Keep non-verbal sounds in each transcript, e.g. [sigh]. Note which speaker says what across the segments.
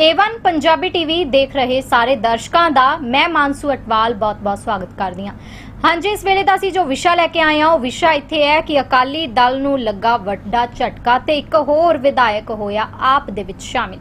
Speaker 1: Avon Punjabi TV ਦੇਖ ਰਹੇ ਸਾਰੇ ਦਰਸ਼ਕਾਂ ਦਾ ਮੈਂ ਮਾਨਸੂ ਅਟਵਾਲ ਬਹੁਤ-ਬਹੁਤ ਸਵਾਗਤ ਕਰਦੀ ਹਾਂ। ਹਾਂਜੀ, ਇਸ ਵੇਲੇ ਦਾ ਅਸੀਂ ਜੋ ਵਿਸ਼ਾ ਲੈ ਕੇ ਆਏ ਹਾਂ, ਉਹ ਵਿਸ਼ਾ ਇੱਥੇ ਹੈ ਕਿ ਅਕਾਲੀ ਦਲ ਨੂੰ ਲੱਗਾ ਵੱਡਾ ਝਟਕਾ ਤੇ ਇੱਕ ਹੋਰ ਵਿਧਾਇਕ ਹੋਇਆ, ਆਪ ਦੇ ਵਿੱਚ ਸ਼ਾਮਿਲ।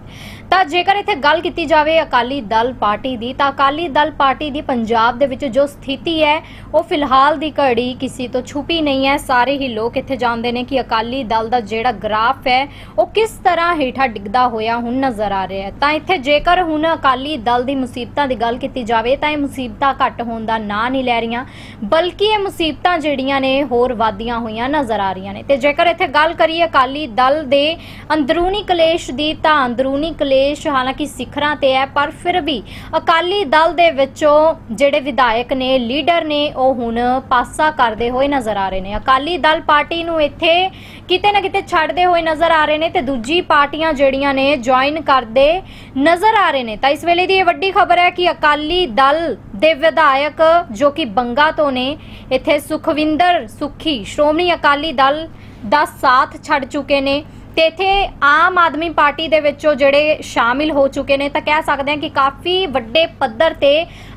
Speaker 1: ਤਾਂ ਜੇਕਰ ਇੱਥੇ ਗੱਲ ਕੀਤੀ ਜਾਵੇ ਅਕਾਲੀ ਦਲ ਪਾਰਟੀ ਦੀ, ਤਾਂ ਅਕਾਲੀ ਦਲ ਪਾਰਟੀ ਦੀ ਪੰਜਾਬ ਦੇ ਵਿੱਚ ਜੋ ਸਥਿਤੀ ਹੈ, ਉਹ ਫਿਲਹਾਲ ਦੀ ਘੜੀ ਕਿਸੇ ਤੋਂ ਛੁਪੀ ਨਹੀਂ ਹੈ। ਸਾਰੇ ਹੀ ਲੋਕ ਇੱਥੇ ਜਾਣਦੇ ਨੇ ਕਿ ਅਕਾਲੀ ਦਲ ਦਾ ਜਿਹੜਾ ਗ੍ਰਾਫ ਹੈ, ਉਹ ਕਿਸ ਤਰ੍ਹਾਂ ਹੇਠਾਂ ਡਿੱਗਦਾ ਹੋਇਆ ਹੁਣ ਨਜ਼ਰ ਆ ਰਿਹਾ ਹੈ। ਤਾਂ ਇੱਥੇ ਜੇਕਰ ਹੁਣ ਅਕਾਲੀ ਦਲ ਦੀ ਮੁਸੀਬਤਾਂ ਦੀ ਗੱਲ ਕੀਤੀ ਜਾਵੇ, ਤਾਂ ਇਹ ਮੁਸੀਬਤਾਂ ਘੱਟ ਹੋਣ ਦਾ ਨਾਂ ਨਹੀਂ ਲੈ ਰਹੀਆਂ, ਬਲਕਿ ਇਹ ਮੁਸੀਬਤਾਂ ਜਿਹੜੀਆਂ ਨੇ, ਹੋਰ ਵਾਧੀਆਂ ਹੋਈਆਂ ਨਜ਼ਰ ਆ ਰਹੀਆਂ ਨੇ। ਤੇ ਜੇਕਰ ਇੱਥੇ ਗੱਲ ਕਰੀਏ ਅਕਾਲੀ ਦਲ ਦੇ ਅੰਦਰੂਨੀ ਕਲੇਸ਼ ਦੀ, ਤਾਂ ਅੰਦਰੂਨੀ ਕਲੇਸ਼ ਹਾਲਾਂਕਿ ਸਿਖਰਾਂ ਤੇ ਹੈ, ਪਰ ਫਿਰ ਵੀ ਅਕਾਲੀ ਦਲ ਦੇ ਵਿੱਚੋਂ ਜਿਹੜੇ ਵਿਧਾਇਕ ਨੇ, ਲੀਡਰ ਨੇ, ਉਹ ਹੁਣ ਪਾਸਾ ਕਰਦੇ ਹੋਏ ਨਜ਼ਰ ਆ ਰਹੇ ਨੇ। ਅਕਾਲੀ ਦਲ ਪਾਰਟੀ ਨੂੰ ਇੱਥੇ ਕਿਤੇ ਨਾ ਕਿਤੇ ਛੱਡਦੇ ਹੋਏ ਨਜ਼ਰ ਆ ਰਹੇ ਨੇ ਤੇ ਦੂਜੀ ਪਾਰਟੀਆਂ ਜਿਹੜੀਆਂ ਨੇ ਜੁਆਇਨ ਕਰਦੇ ਨਜ਼ਰ ਆ ਰਹੇ ਨੇ। ਤਾਂ ਇਸ ਵੇਲੇ ਦੀ ਇਹ ਵੱਡੀ ਖਬਰ ਹੈ ਕਿ ਅਕਾਲੀ ਦਲ ਦੇ ਵਿਧਾਇਕ, ਜੋ ਕਿ ਬੰਗਾ ਤੋਂ ਨੇ, ਇੱਥੇ ਸੁਖਵਿੰਦਰ ਸੁਖੀ, ਸ਼੍ਰੋਮਣੀ ਅਕਾਲੀ ਦਲ ਦਾ ਸਾਥ ਛੱਡ ਚੁੱਕੇ ਨੇ। ਤੇ ਇੱਥੇ ਆਮ ਆਦਮੀ ਪਾਰਟੀ ਦੇ ਵਿੱਚੋਂ ਜਿਹੜੇ ਸ਼ਾਮਿਲ ਹੋ ਚੁੱਕੇ ਨੇ ਤਾਂ ਕਹਿ ਸਕਦੇ ਹਾਂ ਕਿ ਕਾਫੀ ਵੱਡੇ ਪੱਧਰ ਤੇ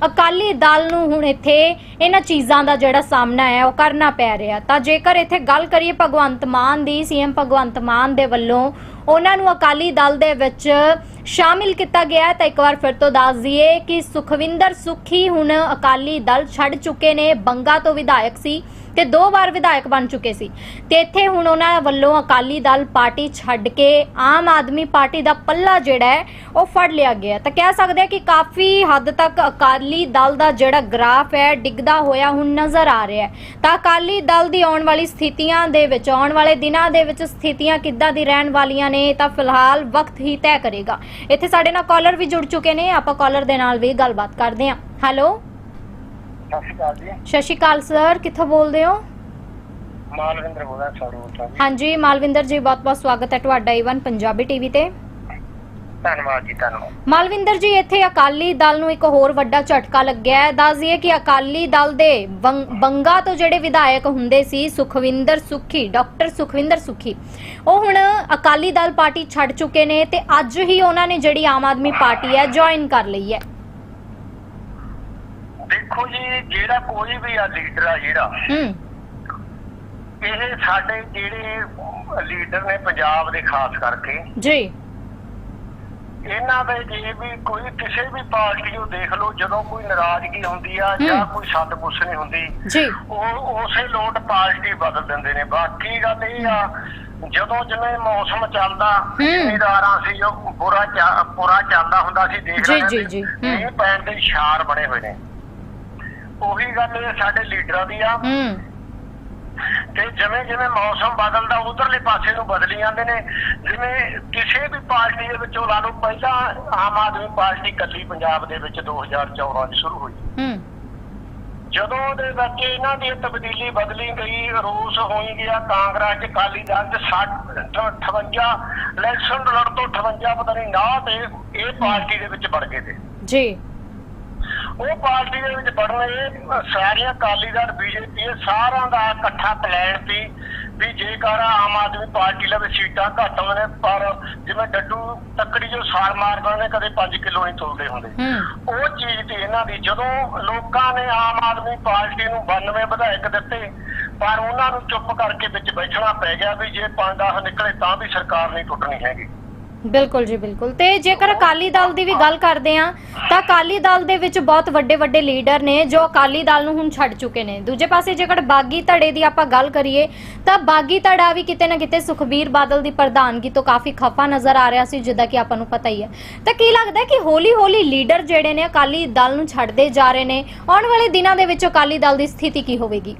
Speaker 1: ਅਕਾਲੀ ਦਲ ਨੂੰ ਹੁਣ ਇੱਥੇ ਇਹਨਾਂ ਚੀਜ਼ਾਂ ਦਾ ਜਿਹੜਾ ਸਾਹਮਣਾ ਹੈ, ਉਹ ਕਰਨਾ ਪੈ ਰਿਹਾ। ਤਾਂ ਜੇਕਰ ਇੱਥੇ ਗੱਲ ਕਰੀਏ ਭਗਵੰਤ ਮਾਨ ਦੀ, ਸੀਐਮ ਭਗਵੰਤ ਮਾਨ ਦੇ ਵੱਲੋਂ ਉਹਨਾਂ ਨੂੰ ਅਕਾਲੀ ਦਲ ਦੇ ਵਿੱਚ ਸ਼ਾਮਿਲ ਕੀਤਾ ਗਿਆ ਤਾਂ ਇੱਕ ਵਾਰ ਫਿਰ ਤੋਂ ਦੱਸ ਦਈਏ ਕਿ ਸੁਖਵਿੰਦਰ ਸੁਖੀ ਹੁਣ ਅਕਾਲੀ ਦਲ ਛੱਡ ਚੁੱਕੇ ਨੇ, ਬੰਗਾ ਤੋਂ ਵਿਧਾਇਕ ਸੀ। ਤੇ ਦੋ ਵਾਰ ਵਿਧਾਇਕ ਬਣ ਚੁੱਕੇ ਸੀ। ਤੇ ਇੱਥੇ ਹੁਣ ਉਹਨਾਂ ਵੱਲੋਂ ਅਕਾਲੀ ਦਲ ਪਾਰਟੀ ਛੱਡ ਕੇ ਆਮ ਆਦਮੀ ਪਾਰਟੀ ਦਾ ਪੱਲਾ ਜਿਹੜਾ ਹੈ, ਉਹ ਫੜ ਲਿਆ ਗਿਆ ਤਾਂ ਕਹਿ ਸਕਦੇ ਆ ਕਿ ਕਾਫੀ ਹੱਦ ਤੱਕ ਅਕਾਲੀ ਦਲ ਦਾ ਜਿਹੜਾ ਗ੍ਰਾਫ ਹੈ, ਡਿੱਗਦਾ ਹੋਇਆ ਹੁਣ ਨਜ਼ਰ ਆ ਰਿਹਾ ਹੈ। ਤਾਂ ਅਕਾਲੀ ਦਲ ਦੀ ਆਉਣ ਵਾਲੀ ਸਥਿਤੀਆਂ ਦੇ ਵਿੱਚ, ਆਉਣ ਵਾਲੇ ਦਿਨਾਂ ਦੇ ਵਿੱਚ ਸਥਿਤੀਆਂ ਕਿੱਦਾਂ ਦੀ ਰਹਿਣ ਵਾਲੀਆਂ ਨੇ ਤਾਂ ਫਿਲਹਾਲ ਵਕਤ ਹੀ ਤੈਅ ਕਰੇਗਾ। ਇੱਥੇ ਸਾਡੇ ਨਾਲ ਕਾਲਰ ਵੀ ਜੁੜ ਚੁੱਕੇ ਨੇ, ਆਪਾਂ ਕਾਲਰ ਦੇ ਨਾਲ ਵੀ ਗੱਲਬਾਤ ਕਰਦੇ ਹਾਂ। ਹੈਲੋ
Speaker 2: ਸਤਿ ਸ਼੍ਰੀ ਅਕਾਲ ਜੀ।
Speaker 1: ਸਤਿ ਸ਼੍ਰੀ ਅਕਾਲ ਸਰ ਕਿੱਥੋਂ ਬੋਲਦੇ ਹੋ?
Speaker 2: ਮਾਲਵਿੰਦਰ ਬੋਲਦਾ ਸਰੂ ਤੋਂ ਜੀ।
Speaker 1: ਹਾਂਜੀ ਮਾਲਵਿੰਦਰ ਜੀ ਬਹੁਤ-ਬਹੁਤ ਸਵਾਗਤ ਹੈ ਤੁਹਾਡਾ ਈਵਨ ਪੰਜਾਬੀ ਟੀਵੀ ਤੇ।
Speaker 2: ਧੰਨਵਾਦ ਜੀ ਧੰਨਵਾਦ।
Speaker 1: ਮਾਲਵਿੰਦਰ ਜੀ ਇੱਥੇ ਅਕਾਲੀ ਦਲ ਨੂੰ ਇੱਕ ਹੋਰ ਵੱਡਾ ਝਟਕਾ ਲੱਗਿਆ ਹੈ। ਦੱਸ ਦਈਏ ਕਿ ਅਕਾਲੀ ਦਲ ਦੇ ਬੰ- ਬੰਗਾ ਤੋਂ ਜਿਹੜੇ ਵਿਧਾਇਕ ਹੁੰਦੇ ਸੀ ਸੁਖਵਿੰਦਰ ਸੁਖੀ ਡਾਕਟਰ ਸੁਖਵਿੰਦਰ ਸੁਖੀ ਉਹ ਹੁਣ ਅਕਾਲੀ ਦਲ ਪਾਰਟੀ ਛੱਡ ਚੁੱਕੇ ਨੇ ਤੇ ਅੱਜ ਹੀ ਉਹਨਾਂ ਨੇ ਜਿਹੜੀ ਆਮ ਆਦਮੀ ਪਾਰਟੀ ਹੈ ਜੁਆਇਨ ਕਰ ਲਈ ਹੈ।
Speaker 2: ਦੇਖੋ ਜੀ ਜਿਹੜਾ ਕੋਈ ਵੀ ਆ ਲੀਡਰ ਆ ਜਿਹੜਾ
Speaker 1: ਹੂੰ
Speaker 2: ਇਹ ਸਾਡੇ ਜਿਹੜੇ ਲੀਡਰ ਨੇ ਪੰਜਾਬ ਦੇ ਖਾਸ ਕਰਕੇ
Speaker 1: ਜੀ
Speaker 2: ਇਹਨਾਂ ਦੇ ਜੇ ਵੀ ਕੋਈ ਕਿਸੇ ਵੀ ਪਾਰਟੀ ਨੂੰ ਦੇਖ ਲਓ ਜਦੋਂ ਕੋਈ ਨਾਰਾਜ਼ਗੀ ਹੁੰਦੀ ਆ ਜਾਂ। ਕੋਈ ਸੱਦ ਨਹੀਂ ਹੁੰਦੀ
Speaker 1: ਜੀ
Speaker 2: ਉਹ ਉਸੇ ਲੋਟ ਪਾਰਟੀ ਬਦਲ ਦਿੰਦੇ ਨੇ ਬਾਕੀ ਗੱਲ ਇਹ ਆ ਜਦੋਂ ਜਿਵੇਂ ਮੌਸਮ ਚੱਲਦਾ। ਜ਼ਿਮੀਦਾਰਾਂ ਸੀ ਉਹ ਬੁਰਾ ਬੁਰਾ ਚੱਲਦਾ ਹੁੰਦਾ ਸੀ ਦੇਖ
Speaker 1: ਜੀ,
Speaker 2: ਰਹੇ
Speaker 1: ਜੀ, ਜੀ।
Speaker 2: ਮੀਂਹ ਪੈਣ ਦੇ ਇਸ਼ਾਰ ਬਣੇ ਹੋਏ ਨੇ ਉਹੀ ਗੱਲ ਇਹ ਸਾਡੇ ਲੀਡਰਾਂ ਦੀ ਆ।
Speaker 1: ਹੂੰ।
Speaker 2: ਤੇ ਜਿਵੇਂ ਜਿਵੇਂ ਮੌਸਮ ਬਦਲਦਾ ਉਧਰਲੇ ਪਾਸੇ ਨੂੰ ਬਦਲੀ ਜਾਂਦੇ ਨੇ। ਜਿਵੇਂ ਕਿਸੇ ਵੀ ਪਾਰਟੀ ਦੇ ਵਿੱਚੋਂ ਲਾ ਲਓ ਪਹਿਲਾਂ ਆਮ ਆਦਮੀ ਪਾਰਟੀ ਕੱਲੀ ਪੰਜਾਬ ਦੇ ਵਿੱਚ 2014 ਚ ਸ਼ੁਰੂ ਹੋਈ।
Speaker 1: ਹੂੰ।
Speaker 2: ਜਦੋਂ ਦੇ ਵਿੱਚ ਇਹਨਾਂ ਦੀ ਤਬਦੀਲੀ ਬਦਲੀ ਗਈ ਰੋਸ ਹੋਈ ਗਿਆ ਕਾਂਗਰਸ ਚ ਕਾਲੀ ਦਲ ਚ 60 58 ਇਲੈਕਸ਼ਨ ਲੜਨ ਤੋਂ 58 ਪਤਾ ਨਹੀਂ ਨਾ ਤੇ ਇਹ ਪਾਰਟੀ ਦੇ ਵਿੱਚ ਵੜ ਗਏ ਤੇ।
Speaker 1: ਜੀ।
Speaker 2: ਉਹ ਪਾਰਟੀ ਦੇ ਵਿੱਚ ਵੜਨ ਸਾਰੀਆਂ ਅਕਾਲੀ ਦਲ ਬੀਜੇਪੀ ਇਹ ਸਾਰਿਆਂ ਦਾ ਇਕੱਠਾ ਪਲਾਨ ਸੀ ਵੀ ਜੇਕਰ ਆਮ ਆਦਮੀ ਪਾਰਟੀ ਲਵੇ ਸੀਟਾਂ ਘੱਟ ਹੋਣ ਪਰ ਜਿਵੇਂ ਡੱਡੂ ਤੱਕੜੀ ਜੋ ਸਾਲ ਮਾਰਦਾ ਨੇ ਕਦੇ 5 ਕਿਲੋ ਨਹੀਂ ਤੁਲਦੇ ਹੁੰਦੇ। ਉਹ ਚੀਜ਼ ਤੇ ਇਹਨਾਂ ਦੀ ਜਦੋਂ ਲੋਕਾਂ ਨੇ ਆਮ ਆਦਮੀ ਪਾਰਟੀ ਨੂੰ 92 ਵਿਧਾਇਕ ਦਿੱਤੇ ਪਰ ਉਹਨਾਂ ਨੂੰ ਚੁੱਪ ਕਰਕੇ ਵਿੱਚ ਬੈਠਣਾ ਪੈ ਗਿਆ ਵੀ ਜੇ 5-10 ਨਿਕਲੇ ਤਾਂ ਵੀ ਸਰਕਾਰ ਨਹੀਂ ਟੁੱਟਣੀ ਹੈਗੀ।
Speaker 1: ਬਿਲਕੁਲ ਜੀ, ਬਿਲਕੁਲ। ਤੇ ਜੇਕਰ ਅਕਾਲੀ ਦਲ ਦੀ ਵੀ ਗੱਲ ਕਰਦੇ ਆ ਤਾਂ ਅਕਾਲੀ ਦਲ ਦੇ ਵਿੱਚ ਬਹੁਤ ਵੱਡੇ ਵੱਡੇ ਲੀਡਰ ਨੇ, ਜੋ ਅਕਾਲੀ ਦਲ ਨੂੰ ਹੁਣ ਛੱਡ ਚੁੱਕੇ ਨੇ। ਦੂਜੇ ਪਾਸੇ ਜੇਕਰ ਬਾਗੀ ਧੜੇ ਦੀ ਆਪਾਂ ਗੱਲ ਕਰੀਏ, ਤਾਂ ਬਾਗੀ ਧੜਾ ਵੀ ਕਿਤੇ ਨਾ ਕਿਤੇ ਸੁਖਬੀਰ ਬਾਦਲ ਦੀ ਪ੍ਰਧਾਨਗੀ ਤੋਂ ਕਾਫੀ ਖਫਾ ਨਜ਼ਰ ਆ ਰਿਹਾ ਸੀ, ਜਿੱਦਾਂ ਕਿ ਆਪਾਂ ਨੂੰ ਪਤਾ ਹੀ ਹੈ। ਤਾਂ ਕੀ ਲੱਗਦਾ ਕਿ ਹੌਲੀ ਹੌਲੀ ਲੀਡਰ ਜਿਹੜੇ ਨੇ ਅਕਾਲੀ ਦਲ ਨੂੰ ਛੱਡਦੇ ਜਾ ਰਹੇ ਨੇ, ਆਉਣ ਵਾਲੇ ਦਿਨਾਂ ਦੇ ਵਿੱਚ ਅਕਾਲੀ ਦਲ ਦੀ ਸਥਿਤੀ ਕੀ ਹੋਵੇਗੀ?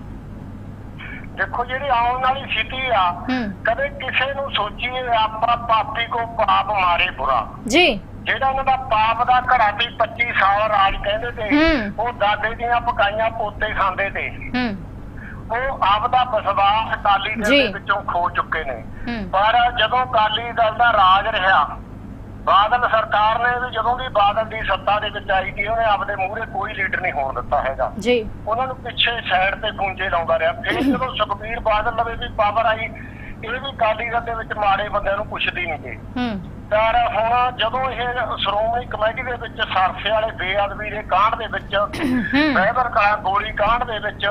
Speaker 2: ਦੇਖੋ ਜਿਹੜੀ ਆਉਣ ਵਾਲੀ ਸਥਿਤੀ ਆ ਕਦੇ ਕਿਸੇ ਨੂੰ ਸੋਚੀਏ ਆਪਾਂ ਪਾਪੀ ਕੋ ਪਾਪ ਮਾਰੇ ਬੁਰਾ।
Speaker 1: ਜੀ।
Speaker 2: ਜਿਹੜਾ ਉਹਨਾਂ ਦਾ ਪਾਪ ਦਾ ਘੜਾ ਤੇ 25 ਸਾਲ ਰਾਜ ਕਹਿੰਦੇ ਤੇ। ਉਹ ਦਾਦੇ ਦੀਆਂ ਪਕਾਈਆਂ ਪੋਤੇ ਖਾਂਦੇ ਤੇ। ਉਹ ਆਪਦਾ ਵਿਸ਼ਵਾਸ ਅਕਾਲੀ ਦਲ। ਦੇ ਵਿੱਚੋਂ ਖੋ ਚੁੱਕੇ ਨੇ। ਪਰ ਜਦੋਂ ਅਕਾਲੀ ਦਲ ਦਾ ਰਾਜ ਰਿਹਾ ਬਾਦਲ ਸਰਕਾਰ ਨੇ ਵੀ ਜਦੋਂ ਵੀ ਬਾਦਲ ਦੀ ਸੱਤਾ ਦੇ ਵਿੱਚ ਆਈ ਸੀ ਉਹਨੇ ਆਪਦੇ ਮੂਹਰੇ ਕੋਈ ਲੀਡਰ ਨਹੀਂ ਹੋਣ ਦਿੱਤਾ ਹੈਗਾ।
Speaker 1: ਜੀ।
Speaker 2: ਉਹਨਾਂ ਨੂੰ ਪਿੱਛੇ ਸਾਈਡ ਤੇ ਗੁੰਜੇ ਲਾਉਂਦਾ ਰਿਹਾ। ਫਿਰ ਜਦੋਂ ਸੁਖਬੀਰ ਬਾਦਲ ਲਵੇ ਵੀ ਪਾਵਰ ਆਈ ਇਹ ਵੀ ਅਕਾਲੀ ਦਲ ਦੇ ਵਿੱਚ ਮਾੜੇ ਬੰਦਿਆਂ ਨੂੰ ਪੁੱਛਦੀ ਨਹੀਂ ਗਈ
Speaker 1: ਹੂੰ
Speaker 2: ਪਰ ਹੁਣ ਜਦੋਂ ਇਹ ਸ਼੍ਰੋਮਣੀ ਕਮੇਟੀ ਦੇ ਵਿੱਚ ਸਰਸੇ ਵਾਲੇ ਬੇਅਦਬੀ ਦੇ ਕਾਂਡ ਦੇ ਵਿੱਚ
Speaker 1: ਹੂੰ
Speaker 2: ਬਹਿਬਰ ਕਲਾ ਗੋਲੀ ਕਾਂਡ ਦੇ ਵਿੱਚ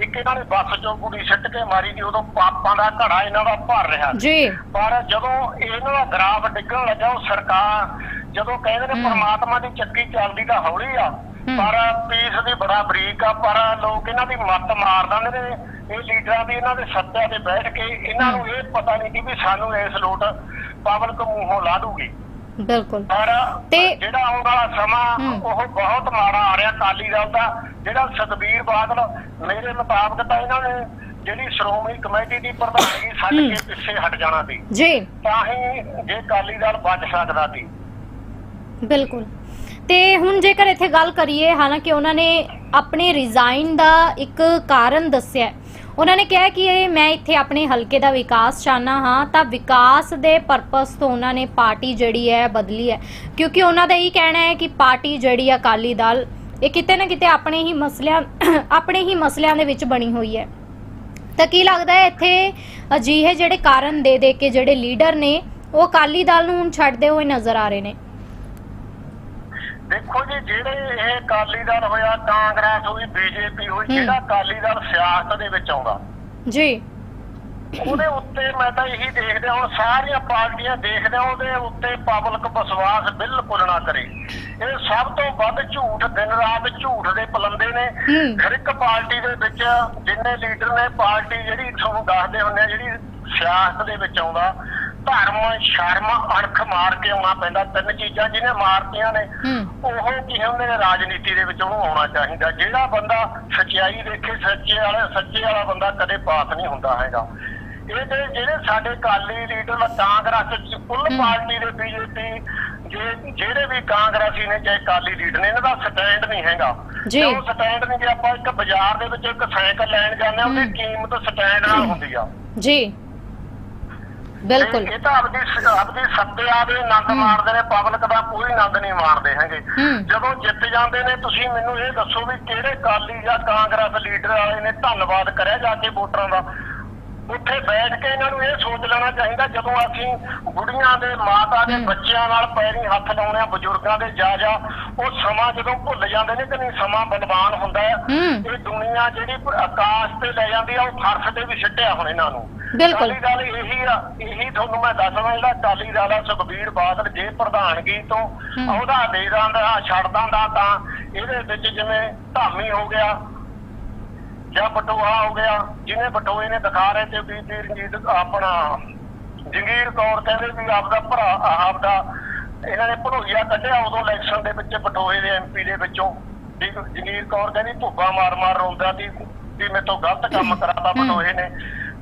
Speaker 2: ਇੱਕ ਇਹਨਾਂ ਨੇ ਬੱਸ ਚੋਂ ਕੁੜੀ ਸਿੱਟ ਕੇ ਮਾਰੀ ਦੀ ਉਦੋਂ ਪਾਪਾਂ ਦਾ ਘੜਾ ਇਹਨਾਂ ਦਾ ਭਰ ਰਿਹਾ ਸੀ।
Speaker 1: ਜੀ
Speaker 2: ਪਰ ਜਦੋਂ ਇਹਨਾਂ ਦਾ ਗਰਾਫ ਡਿੱਗਣ ਲੱਗਾ ਉਹ ਸਰਕਾਰ ਜਦੋਂ ਕਹਿੰਦੇ ਨੇ। ਪ੍ਰਮਾਤਮਾ ਦੀ ਚੱਕੀ ਚੱਲਦੀ ਤਾਂ ਹੌਲੀ ਆ। ਪਰ ਪੀਸ ਦੀ ਬੜਾ ਬਰੀਕ ਆ ਪਰ ਲੋਕ ਇਹਨਾਂ ਦੀ ਮੱਤ ਮਾਰ ਦਿੰਦੇ ਨੇ ਇਹ ਲੀਡਰਾਂ ਦੀ ਇਹਨਾਂ ਦੇ ਸੱਤਿਆ ਤੇ ਬੈਠ ਕੇ ਇਹਨਾਂ ਨੂੰ ਇਹ ਪਤਾ ਨਹੀਂ ਕਿ ਵੀ ਸਾਨੂੰ ਇਸ ਲੋਟ ਪਬਲਿਕ ਮੂੰਹੋਂ ਲਾ ਦੂਗੀ
Speaker 1: ਬਿਲਕੁਲ
Speaker 2: ਪਰ
Speaker 1: ਤੇ-
Speaker 2: ਜਿਹੜਾ ਆਉਣ ਵਾਲਾ ਸਮਾਂ। ਉਹ ਬਹੁਤ ਮਾੜਾ ਆ ਰਿਹਾ ਕਾਲੀ ਦਲ ਦਾ ਜਿਹੜਾ ਸਤਬੀਰ ਬਾਦਲ ਮੇਰੇ ਮੁਤਾਬਕ ਤਾਂ ਇਹਨਾਂ ਨੇ ਜਿਹੜੀ ਸ਼੍ਰੋਮਣੀ ਕਮੇਟੀ ਦੀ ਪ੍ਰਧਾਨਗੀ [coughs] ਛੱਡ। ਕੇ ਪਿੱਛੇ ਹਟ ਜਾਣਾ ਸੀ
Speaker 1: ਜੀ
Speaker 2: ਤਾਂ ਹੀ ਜੇ ਕਾਲੀ ਦਲ ਬਚ ਸਕਦਾ ਸੀ
Speaker 1: ਬਿਲਕੁਲ ਤੇ ਹੁਣ ਜੇਕਰ ਇੱਥੇ ਗੱਲ ਕਰੀਏ ਹਾਲਾਂਕਿ ਉਹਨਾਂ ਨੇ ਆਪਣੇ ਰਿਜ਼ਾਈਨ ਦਾ ਇੱਕ ਕਾਰਨ ਦੱਸਿਆ। ਉਹਨਾਂ ਨੇ ਕਿਹਾ ਕਿ ਇਹ ਮੈਂ ਇੱਥੇ ਆਪਣੇ ਹਲਕੇ ਦਾ ਵਿਕਾਸ ਚਾਹਨਾ ਹਾਂ, ਤਾਂ ਵਿਕਾਸ ਦੇ ਪਰਪਸ ਤੋਂ ਉਹਨਾਂ ਨੇ ਪਾਰਟੀ ਜਿਹੜੀ ਹੈ ਬਦਲੀ ਹੈ। ਕਿਉਂਕਿ ਉਹਨਾਂ ਦਾ ਇਹ ਕਹਿਣਾ ਹੈ ਕਿ ਪਾਰਟੀ ਜਿਹੜੀ ਅਕਾਲੀ ਦਲ, ਇਹ ਕਿਤੇ ਨਾ ਕਿਤੇ ਆਪਣੇ ਹੀ ਮਸਲਿਆਂ, ਆਪਣੇ ਹੀ ਮਸਲਿਆਂ ਦੇ ਵਿੱਚ ਬਣੀ ਹੋਈ ਹੈ। ਤਾਂ ਕੀ ਲੱਗਦਾ ਹੈ ਇੱਥੇ ਅਜਿਹੇ ਜਿਹੜੇ ਕਾਰਨ ਦੇ ਦੇ ਕੇ ਜਿਹੜੇ ਲੀਡਰ ਨੇ, ਉਹ ਅਕਾਲੀ ਦਲ ਨੂੰ ਹੁਣ ਛੱਡਦੇ ਹੋਏ ਨਜ਼ਰ ਆ ਰਹੇ ਨੇ?
Speaker 2: ਦੇਖੋ ਜੀ ਜਿਹੜੇ ਇਹ ਕਾਲੀ ਦਲ ਹੋਇਆ ਕਾਂਗਰਸ ਹੋਈ ਬੀਜੇਪੀ ਹੋਈ। ਜਿਹੜਾ ਕਾਲੀ ਦਲ ਸਿਆਸਤ ਦੇ ਵਿੱਚ ਆਉਂਦਾ
Speaker 1: ਜੀ
Speaker 2: ਉਹਦੇ ਉੱਤੇ ਮੈਂ ਤਾਂ ਇਹੀ ਦੇਖਦਾ ਹੁਣ ਸਾਰੀਆਂ ਪਾਰਟੀਆਂ ਦੇਖਦੇ ਉਹਦੇ ਉੱਤੇ ਪਬਲਿਕ ਵਿਸ਼ਵਾਸ ਬਿਲਕੁਲ ਨਾ ਕਰੇ ਇਹ ਸਭ ਤੋਂ ਵੱਧ ਝੂਠ ਦਿਨ ਰਾਤ ਝੂਠ ਦੇ ਪਲੰਦੇ ਨੇ
Speaker 1: ਹੂੰ।
Speaker 2: ਹਰ ਇੱਕ ਪਾਰਟੀ ਦੇ ਵਿੱਚ ਜਿੰਨੇ ਲੀਡਰ ਨੇ ਪਾਰਟੀ ਜਿਹੜੀ ਤੁਹਾਨੂੰ ਦੱਸਦੇ ਹੁੰਦੇ ਆ ਜਿਹੜੀ ਸਿਆਸਤ ਦੇ ਵਿੱਚ ਆਉਂਦਾ ਧਰਮ ਸ਼ਰਮ ਅਣਖ ਮਾਰ ਕੇ ਆਉਣਾ ਪੈਂਦਾ। ਤਿੰਨ ਚੀਜ਼ਾਂ ਜਿਹਨੇ ਮਾਰਤੀਆਂ ਨੇ ਉਹ ਕੀ ਹੁੰਦੇ ਨੇ ਰਾਜਨੀਤੀ ਦੇ ਵਿੱਚ ਉਹਨੂੰ ਆਉਣਾ ਚਾਹੀਦਾ। ਜਿਹੜਾ ਬੰਦਾ ਸੱਚਾਈ ਦੇਖੇ ਸੱਚੇ ਵਾਲਾ ਸੱਚੇ ਵਾਲਾ ਬੰਦਾ ਕਦੇ ਪਾਸ ਨਹੀਂ ਹੁੰਦਾ ਹੈਗਾ। ਇਹ ਤੇ ਜਿਹੜੇ ਸਾਡੇ ਕਾਲੀ ਲੀਡਰ ਕਾਂਗਰਸ ਚ ਕੁੱਲ। ਪਾਰਟੀ ਦੇ ਬੀਜੇਪੀ ਜੇ ਜਿਹੜੇ ਵੀ ਕਾਂਗਰਸੀ ਨੇ ਚਾਹੇ ਕਾਲੀ ਲੀਡਰ ਨੇ ਇਹਨਾਂ ਦਾ ਸਟੈਂਡ ਨਹੀਂ ਹੈਗਾ।
Speaker 1: ਜੀ।
Speaker 2: ਉਹ ਸਟੈਂਡ ਨਹੀਂ? ਜੇ ਆਪਾਂ ਇੱਕ ਬਾਜ਼ਾਰ ਦੇ ਵਿੱਚ ਇੱਕ ਸਾਈਕਲ ਲੈਣ ਜਾਂਦੇ ਆ ਉਹਦੀ। ਕੀਮਤ ਸਟੈਂਡ ਨਾਲ ਹੁੰਦੀ ਆ।
Speaker 1: ਜੀ। ਬਿਲਕੁਲ
Speaker 2: ਇਹ ਤਾਂ ਆਪਦੀ ਆਪਦੀ ਸੱਤਿਆ ਦੇ ਆਨੰਦ। ਮਾਣਦੇ ਨੇ ਪਬਲਿਕ ਦਾ ਕੋਈ ਆਨੰਦ ਨਹੀਂ ਮਾਣਦੇ ਹੈਗੇ। ਜਦੋਂ ਜਿੱਤ ਜਾਂਦੇ ਨੇ ਤੁਸੀਂ ਮੈਨੂੰ ਇਹ ਦੱਸੋ ਵੀ ਕਿਹੜੇ ਕਾਲੀ ਜਾਂ ਕਾਂਗਰਸ ਲੀਡਰ ਵਾਲੇ ਨੇ ਧੰਨਵਾਦ ਕਰਿਆ ਜਾ ਕੇ ਵੋਟਰਾਂ ਦਾ ਉੱਥੇ ਬੈਠ ਕੇ ਇਹਨਾਂ ਨੂੰ ਇਹ ਸੋਚ ਲੈਣਾ ਚਾਹੀਦਾ ਜਦੋਂ ਅਸੀਂ ਬੁੜੀਆਂ ਦੇ ਮਾਤਾ ਦੇ। ਬੱਚਿਆਂ ਨਾਲ ਪੈਰੀ ਹੱਥ ਲਾਉਣੇ ਆ ਬਜ਼ੁਰਗਾਂ ਦੇ ਜਾ ਜਾ ਉਹ ਸਮਾਂ ਜਦੋਂ ਭੁੱਲ ਜਾਂਦੇ ਨੇ ਕਿ ਨਹੀਂ ਸਮਾਂ ਬਲਵਾਨ ਹੁੰਦਾ ਹੈ। ਇਹ ਦੁਨੀਆ ਜਿਹੜੀ ਆਕਾਸ਼ ਤੇ ਲੈ ਜਾਂਦੀ ਆ ਉਹ ਫਰਸ਼ ਤੇ ਵੀ ਸਿੱਟਿਆ ਹੁਣ ਇਹਨਾਂ ਨੂੰ
Speaker 1: ਬਿਲਕੁਲ।
Speaker 2: ਦਲ ਇਹੀ ਆ ਇਹੀ ਤੁਹਾਨੂੰ ਮੈਂ ਦੱਸਦਾ ਜਿਹੜਾ ਅਕਾਲੀ ਦਲ ਆ ਸੁਖਬੀਰ ਬਾਦਲ ਜੇ ਪ੍ਰਧਾਨਗੀ ਤੋਂ। ਅਹੁਦਾ ਦੇ ਦਿੰਦਾ ਛੱਡ ਦਿੰਦਾ ਤਾਂ ਇਹਦੇ ਵਿੱਚ ਜਿਵੇਂ ਧਾਮੀ ਹੋ ਗਿਆ ਜਾਂ ਬਟੋਹਾ ਹੋ ਗਿਆ ਜਿਹਨੇ ਬਟੋਏ ਨੇ ਦਿਖਾ ਰਹੇ ਤੇ ਬੀਬੀ ਰਣਜੀਤ ਆਪਣਾ ਜੰਗੀਰ ਕੌਰ ਕਹਿੰਦੇ ਵੀ ਆਪਦਾ ਭਰਾ, ਆਪਦਾ, ਇਹਨਾਂ ਨੇ ਭਣੋਈਆ ਕੱਢਿਆ ਉਦੋਂ ਇਲੈਕਸ਼ਨ ਦੇ ਵਿੱਚ ਬਟੋਏ ਦੇ ਐਮਪੀ ਦੇ ਵਿੱਚੋਂ ਵੀ ਜੰਗੀਰ ਕੌਰ ਕਹਿੰਦੀ ਧੁੱਬਾ ਮਾਰ ਮਾਰ ਰੋਂਦਾ ਸੀ, ਵੀ ਮੇਰੇ ਤੋਂ ਗਲਤ ਕੰਮ ਕਰਾਤਾ
Speaker 1: ਹਮ।
Speaker 2: ਬਟੋਏ ਨੇ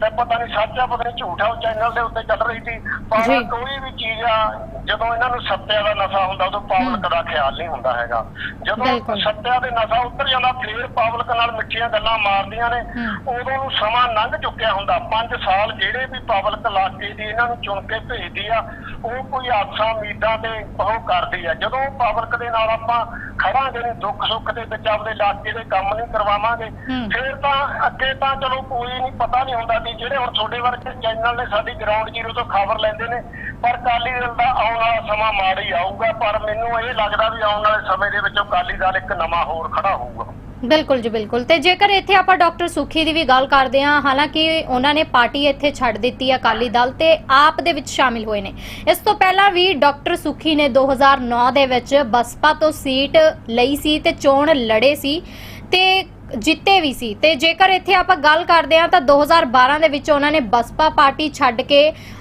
Speaker 2: ਤੇ ਪਤਾ ਨਹੀਂ ਸੱਚ ਪਤਾ ਨਹੀਂ ਝੂਠ ਉਹ ਚੈਨਲ ਦੇ ਉੱਤੇ ਚੱਲ ਰਹੀ ਸੀ ਪਰ
Speaker 1: ਜੀ।
Speaker 2: ਕੋਈ ਵੀ ਚੀਜ਼ ਆ ਜਦੋਂ ਇਹਨਾਂ ਨੂੰ ਸੱਤਿਆ ਦਾ ਨਸ਼ਾ ਹੁੰਦਾ ਉਦੋਂ ਪਬਲਿਕ ਦਾ ਖਿਆਲ ਨਹੀਂ ਹੁੰਦਾ ਹੈਗਾ ਜਦੋਂ
Speaker 1: ਬਿਲਕੁਲ।
Speaker 2: ਸੱਤਿਆ ਦੇ ਨਸ਼ਾ ਉੱਤਰ ਜਾਂਦਾ ਫੇਰ ਪਬਲਿਕ ਨਾਲ ਮਿੱਠੀਆਂ ਗੱਲਾਂ ਮਾਰਦੀਆਂ ਨੇ। ਉਦੋਂ ਨੂੰ ਸਮਾਂ ਲੰਘ ਚੁੱਕਿਆ ਹੁੰਦਾ 5 ਸਾਲ ਜਿਹੜੇ ਵੀ ਪਬਲਿਕ ਇਲਾਕੇ ਦੀ ਇਹਨਾਂ ਨੂੰ ਚੁਣ ਕੇ ਭੇਜਦੀ ਆ ਉਹ ਕੋਈ ਆਸਾਂ ਉਮੀਦਾਂ ਤੇ ਉਹ ਕਰਦੀ ਆ ਜਦੋਂ ਪਬਲਿਕ ਦੇ ਨਾਲ ਆਪਾਂ ਖੜਾਂਗੇ ਨਹੀਂ ਦੁੱਖ ਸੁੱਖ ਦੇ ਵਿੱਚ ਆਪਦੇ ਇਲਾਕੇ ਦੇ ਕੰਮ ਨਹੀਂ ਕਰਵਾਵਾਂਗੇ। ਫਿਰ ਤਾਂ ਅੱਗੇ ਤਾਂ ਚਲੋ ਕੋਈ ਨਹੀਂ ਪਤਾ ਨਹੀਂ ਹੁੰਦਾ ਵੀ ਜਿਹੜੇ ਹੁਣ ਤੁਹਾਡੇ ਵਰਗੇ ਚੈਨਲ ਨੇ ਸਾਡੀ ਗਰਾਊਂਡ ਜ਼ੀਰੋ ਤੋਂ ਖਬਰ ਲੈਂਦੇ ਨੇ ਪਰ ਕਾਲੀ ਦਲ ਦਾ ਆਉਣ ਵਾਲਾ ਸਮਾਂ ਮਾੜਾ ਹੀ ਆਊਗਾ ਪਰ ਮੈਨੂੰ ਇਹ ਲੱਗਦਾ ਵੀ ਆਉਣ ਵਾਲੇ ਸਮੇਂ ਦੇ ਵਿੱਚ ਕਾਲੀ ਦਲ ਇੱਕ ਨਵਾਂ ਹੋਰ ਖੜਾ ਹੋਊਗਾ
Speaker 1: ਬਿਲਕੁਲ ਜੀ, ਬਿਲਕੁਲ। ਤੇ ਜੇਕਰ ਇੱਥੇ ਆਪਾਂ ਡਾਕਟਰ ਸੁਖੀ ਦੀ ਵੀ ਗੱਲ ਕਰਦੇ ਹਾਂ, ਹਾਲਾਂਕਿ ਉਹਨਾਂ ਨੇ ਪਾਰਟੀ ਇੱਥੇ ਛੱਡ ਦਿੱਤੀ ਹੈ ਅਕਾਲੀ ਦਲ ਤੇ ਆਪ ਦੇ ਵਿੱਚ ਸ਼ਾਮਿਲ ਹੋਏ ਨੇ। ਇਸ ਤੋਂ ਪਹਿਲਾਂ ਵੀ ਡਾਕਟਰ ਸੁਖੀ ਨੇ 2009 ਦੇ ਵਿੱਚ ਬਸਪਾ ਤੋਂ ਸੀਟ ਲਈ ਸੀ ਤੇ ਚੋਣ ਲੜੇ ਸੀ। ਤੇ ਜਿੱਤੇ ਵੀ ਸੀ। ਤੇ ਜੇਕਰ ਇੱਥੇ ਆਪਾਂ ਗੱਲ ਕਰਦੇ ਹਾਂ ਤਾਂ 2012 ਦੇ ਵਿੱਚ ਉਹਨਾਂ ਨੇ ਬਸਪਾ ਪਾਰਟੀ ਛੱਡ ਕੇ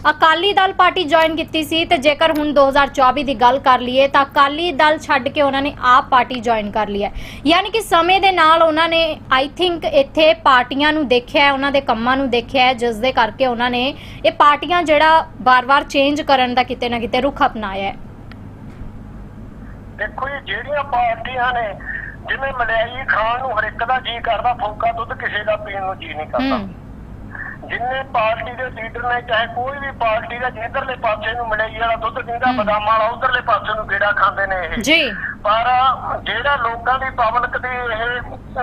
Speaker 1: ਅਕਾਲੀ ਦਲ ਪਾਰਟੀ ਜੁਆਇਨ ਕੀਤੀ ਸੀ। ਤੇ ਜੇਕਰ ਹੁਣ 2024 ਦੀ ਗੱਲ ਕਰ ਲਈਏ ਤਾਂ ਅਕਾਲੀ ਦਲ ਛੱਡ ਕੇ ਉਹਨਾਂ ਨੇ ਆਪ ਪਾਰਟੀ ਜੁਆਇਨ ਕਰ ਲਈ ਹੈ। ਯਾਨੀ ਕਿ ਸਮੇਂ ਦੇ ਨਾਲ ਉਹਨਾਂ ਨੇ ਆਈ ਥਿੰਕ ਇੱਥੇ ਪਾਰਟੀਆਂ ਨੂੰ ਦੇਖਿਆ ਹੈ, ਉਹਨਾਂ ਦੇ ਕੰਮਾਂ ਨੂੰ ਦੇਖਿਆ ਹੈ, ਜਿਸ ਦੇ ਕਰਕੇ ਉਹਨਾਂ ਨੇ ਇਹ ਪਾਰਟੀਆਂ ਜਿਹੜਾ ਬਾਰ-ਬਾਰ ਚੇਂਜ ਕਰਨ ਦਾ ਕਿਤੇ ਨਾ ਕਿਤੇ ਰੁਖ ਅਪਣਾਇਆ ਹੈ।
Speaker 2: ਦੇਖੋ ਜਿਹੜੀਆਂ ਪਾਰਟੀਆਂ ਨੇ ਜਿਵੇਂ ਮਲਿਆਈ ਖਾਣ ਨੂੰ ਹਰ ਇੱਕ ਦਾ ਜੀ ਕਰਦਾ ਫੋਕਾ ਦੁੱਧ ਕਿਸੇ ਦਾ ਪੀਣ ਨੂੰ ਜੀ ਨਹੀਂ ਕਰਦਾ ਜਿੰਨੇ ਪਾਰਟੀ ਦੇ ਲੀਡਰ ਨੇ ਚਾਹੇ ਕੋਈ ਵੀ ਪਾਰਟੀ ਦਾ ਜਿੱਧਰਲੇ ਪਾਸੇ ਨੂੰ ਮਲਿਆਈ ਵਾਲਾ ਦੁੱਧ
Speaker 1: ਹਮ।
Speaker 2: ਬਦਾਮਾਂ ਵਾਲਾ ਉਧਰਲੇ ਪਾਸੇ ਨੂੰ ਗੇੜਾ ਖਾਂਦੇ ਨੇ ਇਹ
Speaker 1: ਜੀ
Speaker 2: ਪਰ ਜਿਹੜਾ ਲੋਕਾਂ ਦੀ ਪਬਲਿਕ ਦੀ ਇਹ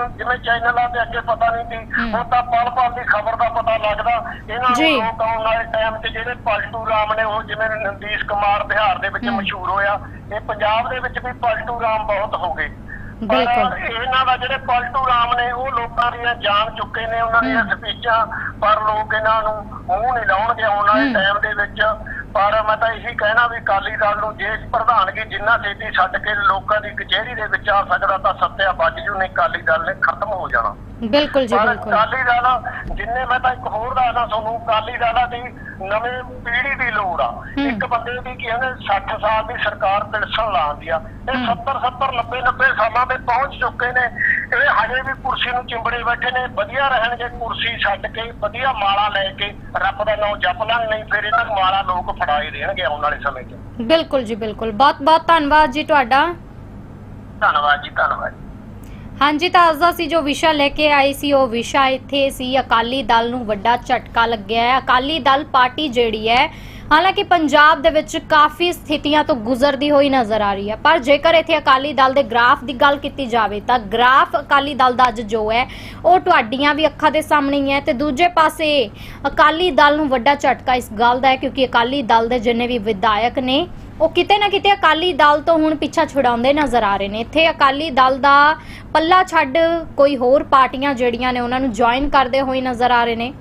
Speaker 2: ਜਿਵੇਂ ਚੈਨਲਾਂ ਤੇ ਅੱਗੇ ਪਤਾ ਨਹੀਂ ਸੀ। ਹੁਣ ਤਾਂ ਪਲ ਪਲ ਦੀ ਖਬਰ ਦਾ ਪਤਾ ਲੱਗਦਾ ਇਹਨਾਂ। ਨੂੰ ਲੋਕ ਆਉਣ ਵਾਲੇ ਟਾਈਮ 'ਚ ਜਿਹੜੇ ਪਲਟੂ ਰਾਮ ਨੇ ਉਹ ਜਿਵੇਂ ਨੰਦੀਸ਼ ਕੁਮਾਰ ਬਿਹਾਰ ਦੇ ਵਿੱਚ। ਮਸ਼ਹੂਰ ਹੋਇਆ ਇਹ ਪੰਜਾਬ ਦੇ ਵਿੱਚ ਵੀ ਪਲਟੂ ਰਾਮ ਬਹੁਤ ਹੋ ਗਏ
Speaker 1: ਬਿਲਕੁਲ।
Speaker 2: ਇਹਨਾਂ ਦਾ ਜਿਹੜੇ ਪਲਟੂ ਰਾਮ ਨੇ ਉਹ ਲੋਕਾਂ ਦੀਆਂ ਜਾਣ ਚੁੱਕੇ ਨੇ ਉਹਨਾਂ ਦੀਆਂ। ਸਪੀਚਾਂ ਪਰ ਲੋਕ ਇਹਨਾਂ ਨੂੰ ਮੂੰਹ ਨਹੀਂ ਲਾਉਣਗੇ ਆਉਣ ਵਾਲੇ। ਟਾਈਮ ਦੇ ਵਿੱਚ ਪਰ ਮੈਂ ਤਾਂ ਇਹੀ ਕਹਿਣਾ ਵੀ ਅਕਾਲੀ ਦਲ ਨੂੰ ਜੇ ਪ੍ਰਧਾਨਗੀ ਜਿੰਨਾ ਛੇਤੀ ਛੱਡ ਕੇ ਲੋਕਾਂ ਦੀ ਕਚਹਿਰੀ ਦੇ ਵਿੱਚ ਆ ਸਕਦਾ ਤਾਂ ਸੱਤਿਆ ਵੱਜ ਜੂ ਨਹੀਂ ਅਕਾਲੀ ਦਲ ਨੇ ਖਤਮ ਹੋ ਜਾਣਾ।
Speaker 1: ਬਿਲਕੁਲ ਜੀ ਬਿਲਕੁਲ।
Speaker 2: ਅਕਾਲੀ ਦਲ ਜਿੰਨੇ ਮੈਂ ਤਾਂ ਇੱਕ ਹੋਰ ਦੱਸਦਾ ਤੁਹਾਨੂੰ ਅਕਾਲੀ ਦਲਾਂ ਦੀ ਨਵੇਂ ਪੀੜ੍ਹੀ ਦੀ ਲੋੜ ਆ।
Speaker 1: ਹੂੰ।
Speaker 2: ਇੱਕ ਬੰਦੇ ਦੀ ਕੀ ਕਹਿੰਦੇ 60 ਸਾਲ ਦੀ ਸਰਕਾਰ ਪਿਲਸਣ ਲਾਉਂਦੀ ਆ। ਇਹ
Speaker 1: ਹੂੰ।
Speaker 2: 70 70 90 90 ਸਾਲਾਂ ਦੇ ਪਹੁੰਚ ਚੁੱਕੇ ਨੇ। ਇਹ ਹਜੇ ਵੀ ਕੁਰਸੀ ਨੂੰ ਚਿੰਬੜੇ ਬੈਠੇ ਨੇ ਵਧੀਆ ਰਹਿਣਗੇ ਕੁਰਸੀ ਛੱਡ ਕੇ ਵਧੀਆ ਮਾਲਾ ਲੈ ਕੇ ਰੱਬ ਦਾ ਨਾਮ ਜਪ ਲੈਣ ਨਹੀਂ ਫਿਰ ਇਹਨਾਂ ਨੂੰ ਮਾਲਾ ਲੋਕ ਫੜਾਏ ਦੇਣਗੇ ਆਉਣ ਵਾਲੇ ਸਮੇਂ 'ਚ।
Speaker 1: ਬਿਲਕੁਲ ਜੀ ਬਿਲਕੁਲ। ਬਹੁਤ ਬਹੁਤ ਧੰਨਵਾਦ ਜੀ ਤੁਹਾਡਾ।
Speaker 2: ਧੰਨਵਾਦ ਜੀ ਧੰਨਵਾਦ।
Speaker 1: ਹਾਂਜੀ ਤਾਂ ਅੱਜ ਦਾ ਸੀ ਜੋ ਵਿਸ਼ਾ ਲੈ ਕੇ ਆਈ ਸੀ ਉਹ ਵਿਸ਼ਾ ਇੱਥੇ ਸੀ ਅਕਾਲੀ ਦਲ ਨੂੰ ਵੱਡਾ ਝਟਕਾ ਲੱਗਿਆ ਹੈ। ਅਕਾਲੀ ਦਲ ਪਾਰਟੀ ਜਿਹੜੀ ਹੈ ਹਾਲਾਂਕਿ ਪੰਜਾਬ ਦੇ ਵਿੱਚ ਕਾਫੀ ਸਥਿਤੀਆਂ ਤੋਂ ਗੁਜ਼ਰਦੀ ਹੋਈ ਨਜ਼ਰ ਆ ਰਹੀ ਹੈ। ਪਰ ਜੇਕਰ ਇੱਥੇ ਅਕਾਲੀ ਦਲ ਦੇ ਗ੍ਰਾਫ ਦੀ ਗੱਲ ਕੀਤੀ ਜਾਵੇ ਤਾਂ ਗ੍ਰਾਫ ਅਕਾਲੀ ਦਲ ਦਾ ਅੱਜ ਜੋ ਹੈ, ਉਹ ਤੁਹਾਡੀਆਂ ਵੀ ਅੱਖਾਂ ਦੇ ਸਾਹਮਣੇ ਹੀ ਹੈ ਤੇ ਦੂਜੇ ਪਾਸੇ ਅਕਾਲੀ ਦਲ ਨੂੰ ਵੱਡਾ ਝਟਕਾ ਇਸ ਗੱਲ ਦਾ ਹੈ ਕਿਉਂਕਿ ਅਕਾਲੀ ਦਲ ਦੇ ਜਿੰਨੇ ਵੀ ਵਿਧਾਇਕ ਨੇ, ਉਹ ਕਿਤੇ ਨਾ ਕਿਤੇ ਅਕਾਲੀ ਦਲ ਤੋਂ ਹੁਣ ਪਿੱਛਾ ਛੁਡਾਉਂਦੇ ਨਜ਼ਰ ਆ ਰਹੇ ਨੇ। ਇੱਥੇ ਅਕਾਲੀ ਦਲ ਦਾ ਪੱਲਾ ਛੱਡ ਕੋਈ ਹੋਰ ਪਾਰਟੀਆਂ ਜਿਹੜੀਆਂ ਨੇ, ਉਹਨਾਂ ਨੂੰ ਜੁਆਇਨ ਕਰਦੇ ਹੋਏ ਨਜ਼ਰ ਆ ਰਹੇ ਨੇ।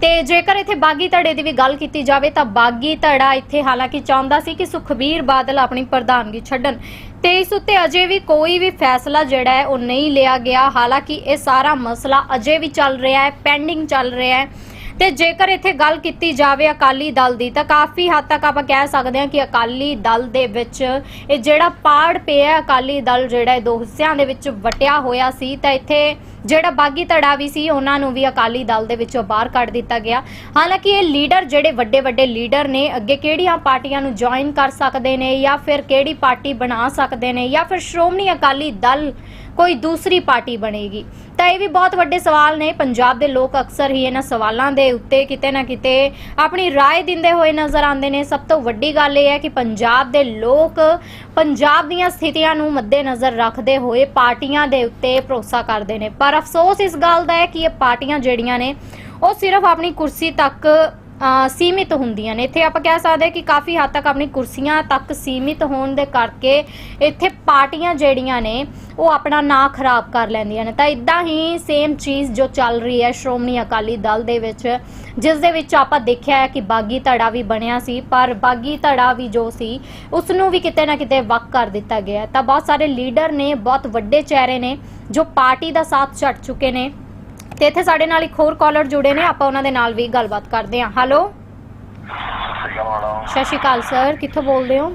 Speaker 1: ਤੇ ਜੇਕਰ ਇੱਥੇ ਬਾਗੀ ਧੜੇ ਦੀ ਵੀ ਗੱਲ ਕੀਤੀ ਜਾਵੇ ਤਾਂ ਬਾਗੀ ਧੜਾ ਇੱਥੇ ਹਾਲਾਂਕਿ ਚਾਹੁੰਦਾ ਸੀ ਕਿ ਸੁਖਬੀਰ ਬਾਦਲ ਆਪਣੀ ਪ੍ਰਧਾਨਗੀ ਛੱਡਣ। ਤੇ ਇਸ ਉੱਤੇ ਅਜੇ ਵੀ ਕੋਈ ਵੀ ਫੈਸਲਾ ਜਿਹੜਾ ਹੈ ਉਹ ਨਹੀਂ ਲਿਆ ਗਿਆ। ਹਾਲਾਂਕਿ ਇਹ ਸਾਰਾ ਮਸਲਾ ਅਜੇ ਵੀ ਚੱਲ ਰਿਹਾ ਹੈ, ਪੈਂਡਿੰਗ ਚੱਲ ਰਿਹਾ ਹੈ। ਤੇ ਜੇਕਰ ਇੱਥੇ ਗੱਲ ਕੀਤੀ ਜਾਵੇ ਅਕਾਲੀ ਦਲ ਦੀ, ਤਾਂ ਕਾਫੀ ਹੱਦ ਤੱਕ ਆਪਾਂ ਕਹਿ ਸਕਦੇ ਹਾਂ ਕਿ ਅਕਾਲੀ ਦਲ ਦੇ ਵਿੱਚ ਇਹ ਜਿਹੜਾ ਪਾੜ ਪਿਆ ਅਕਾਲੀ ਦਲ ਜਿਹੜਾ ਦੋ ਹਿੱਸਿਆਂ ਦੇ ਵਿੱਚ ਵਟਿਆ ਹੋਇਆ ਸੀ, ਤਾਂ ਇੱਥੇ ਜਿਹੜਾ ਬਾਗੀ ਧੜਾ ਵੀ ਸੀ, ਉਹਨਾਂ ਨੂੰ ਵੀ ਅਕਾਲੀ ਦਲ ਦੇ ਵਿੱਚੋਂ ਬਾਹਰ ਕੱਢ ਦਿੱਤਾ ਗਿਆ। ਹਾਲਾਂਕਿ ਇਹ ਲੀਡਰ ਜਿਹੜੇ ਵੱਡੇ ਵੱਡੇ ਲੀਡਰ ਨੇ, ਅੱਗੇ ਕਿਹੜੀਆਂ ਪਾਰਟੀਆਂ ਨੂੰ ਜੁਆਇਨ ਕਰ ਸਕਦੇ ਨੇ ਜਾਂ ਫਿਰ ਕਿਹੜੀ ਪਾਰਟੀ ਬਣਾ ਸਕਦੇ ਨੇ ਜਾਂ ਫਿਰ ਸ਼੍ਰੋਮਣੀ ਅਕਾਲੀ ਦਲ ਕੋਈ ਦੂਸਰੀ ਪਾਰਟੀ ਬਣੇਗੀ ਤਾਂ ਇਹ ਵੀ ਬਹੁਤ ਵੱਡੇ ਸਵਾਲ ਨੇ ਪੰਜਾਬ ਦੇ ਲੋਕ ਅਕਸਰ ਹੀ ਇਹਨਾਂ ਸਵਾਲਾਂ ਦੇ ਉੱਤੇ ਕਿਤੇ ਨਾ ਕਿਤੇ ਆਪਣੀ رائے ਦਿੰਦੇ ਹੋਏ ਨਜ਼ਰ ਆਉਂਦੇ ਨੇ ਸਭ ਤੋਂ ਵੱਡੀ ਗੱਲ ਇਹ ਹੈ ਕਿ ਪੰਜਾਬ ਦੇ ਲੋਕ ਪੰਜਾਬ ਦੀਆਂ ਸਥਿਤੀਆਂ ਨੂੰ ਮੱਦੇਨਜ਼ਰ ਰੱਖਦੇ ਹੋਏ ਪਾਰਟੀਆਂ ਦੇ ਉੱਤੇ ਭਰੋਸਾ ਕਰਦੇ ਨੇ ਪਰ ਅਫਸੋਸ ਇਸ ਗੱਲ ਦਾ ਹੈ ਕਿ ਇਹ ਪਾਰਟੀਆਂ ਜਿਹੜੀਆਂ ਨੇ ਉਹ ਸਿਰਫ ਆਪਣੀ ਕੁਰਸੀ ਤੱਕ ਅ, ਸੀਮਿਤ ਹੁੰਦੀਆਂ ਨੇ। ਇੱਥੇ ਆਪਾਂ ਕਹਿ ਸਕਦੇ ਹਾਂ ਕਿ ਕਾਫੀ ਹੱਦ ਤੱਕ ਆਪਣੀ ਕੁਰਸੀਆਂ ਤੱਕ ਸੀਮਿਤ ਹੋਣ ਦੇ ਕਰਕੇ ਇੱਥੇ ਪਾਰਟੀਆਂ ਜਿਹੜੀਆਂ ਨੇ, ਉਹ ਆਪਣਾ ਨਾਂ ਖਰਾਬ ਕਰ ਲੈਂਦੀਆਂ ਨੇ। ਤਾਂ ਇਦਾਂ ਹੀ ਸੇਮ ਚੀਜ਼ ਜੋ ਚੱਲ ਰਹੀ ਹੈ ਸ਼੍ਰੋਮਣੀ ਅਕਾਲੀ ਦਲ ਦੇ ਵਿੱਚ, ਜਿਸ ਦੇ ਵਿੱਚ ਆਪਾਂ ਦੇਖਿਆ ਹੈ ਕਿ ਬਾਗੀ ਧੜਾ ਵੀ ਬਣਿਆ ਸੀ, ਪਰ ਬਾਗੀ ਧੜਾ ਵੀ ਜੋ ਸੀ ਉਸ ਨੂੰ ਵੀ ਕਿਤੇ ਨਾ ਕਿਤੇ ਵਕ ਕਰ ਦਿੱਤਾ ਗਿਆ ਤਾਂ ਬਹੁਤ ਸਾਰੇ ਲੀਡਰ ਨੇ, ਬਹੁਤ ਵੱਡੇ ਚਿਹਰੇ ਨੇ, ਜੋ ਪਾਰਟੀ ਦਾ ਸਾਥ ਛੱਡ ਚੁੱਕੇ ਨੇ। ਤੇ ਇੱਥੇ ਸਾਡੇ ਨਾਲ ਇੱਕ ਹੋਰ ਕਾਲਰ ਜੁੜੇ ਨੇ ਆਪਾਂ ਉਹਨਾਂ ਦੇ ਨਾਲ ਵੀ ਗੱਲਬਾਤ ਕਰਦੇ ਹਾਂ। ਹੈਲੋ ਸਤਿ ਸ਼੍ਰੀ ਅਕਾਲ ਸਰ। ਕਿੱਥੋਂ ਬੋਲਦੇ ਹੋ?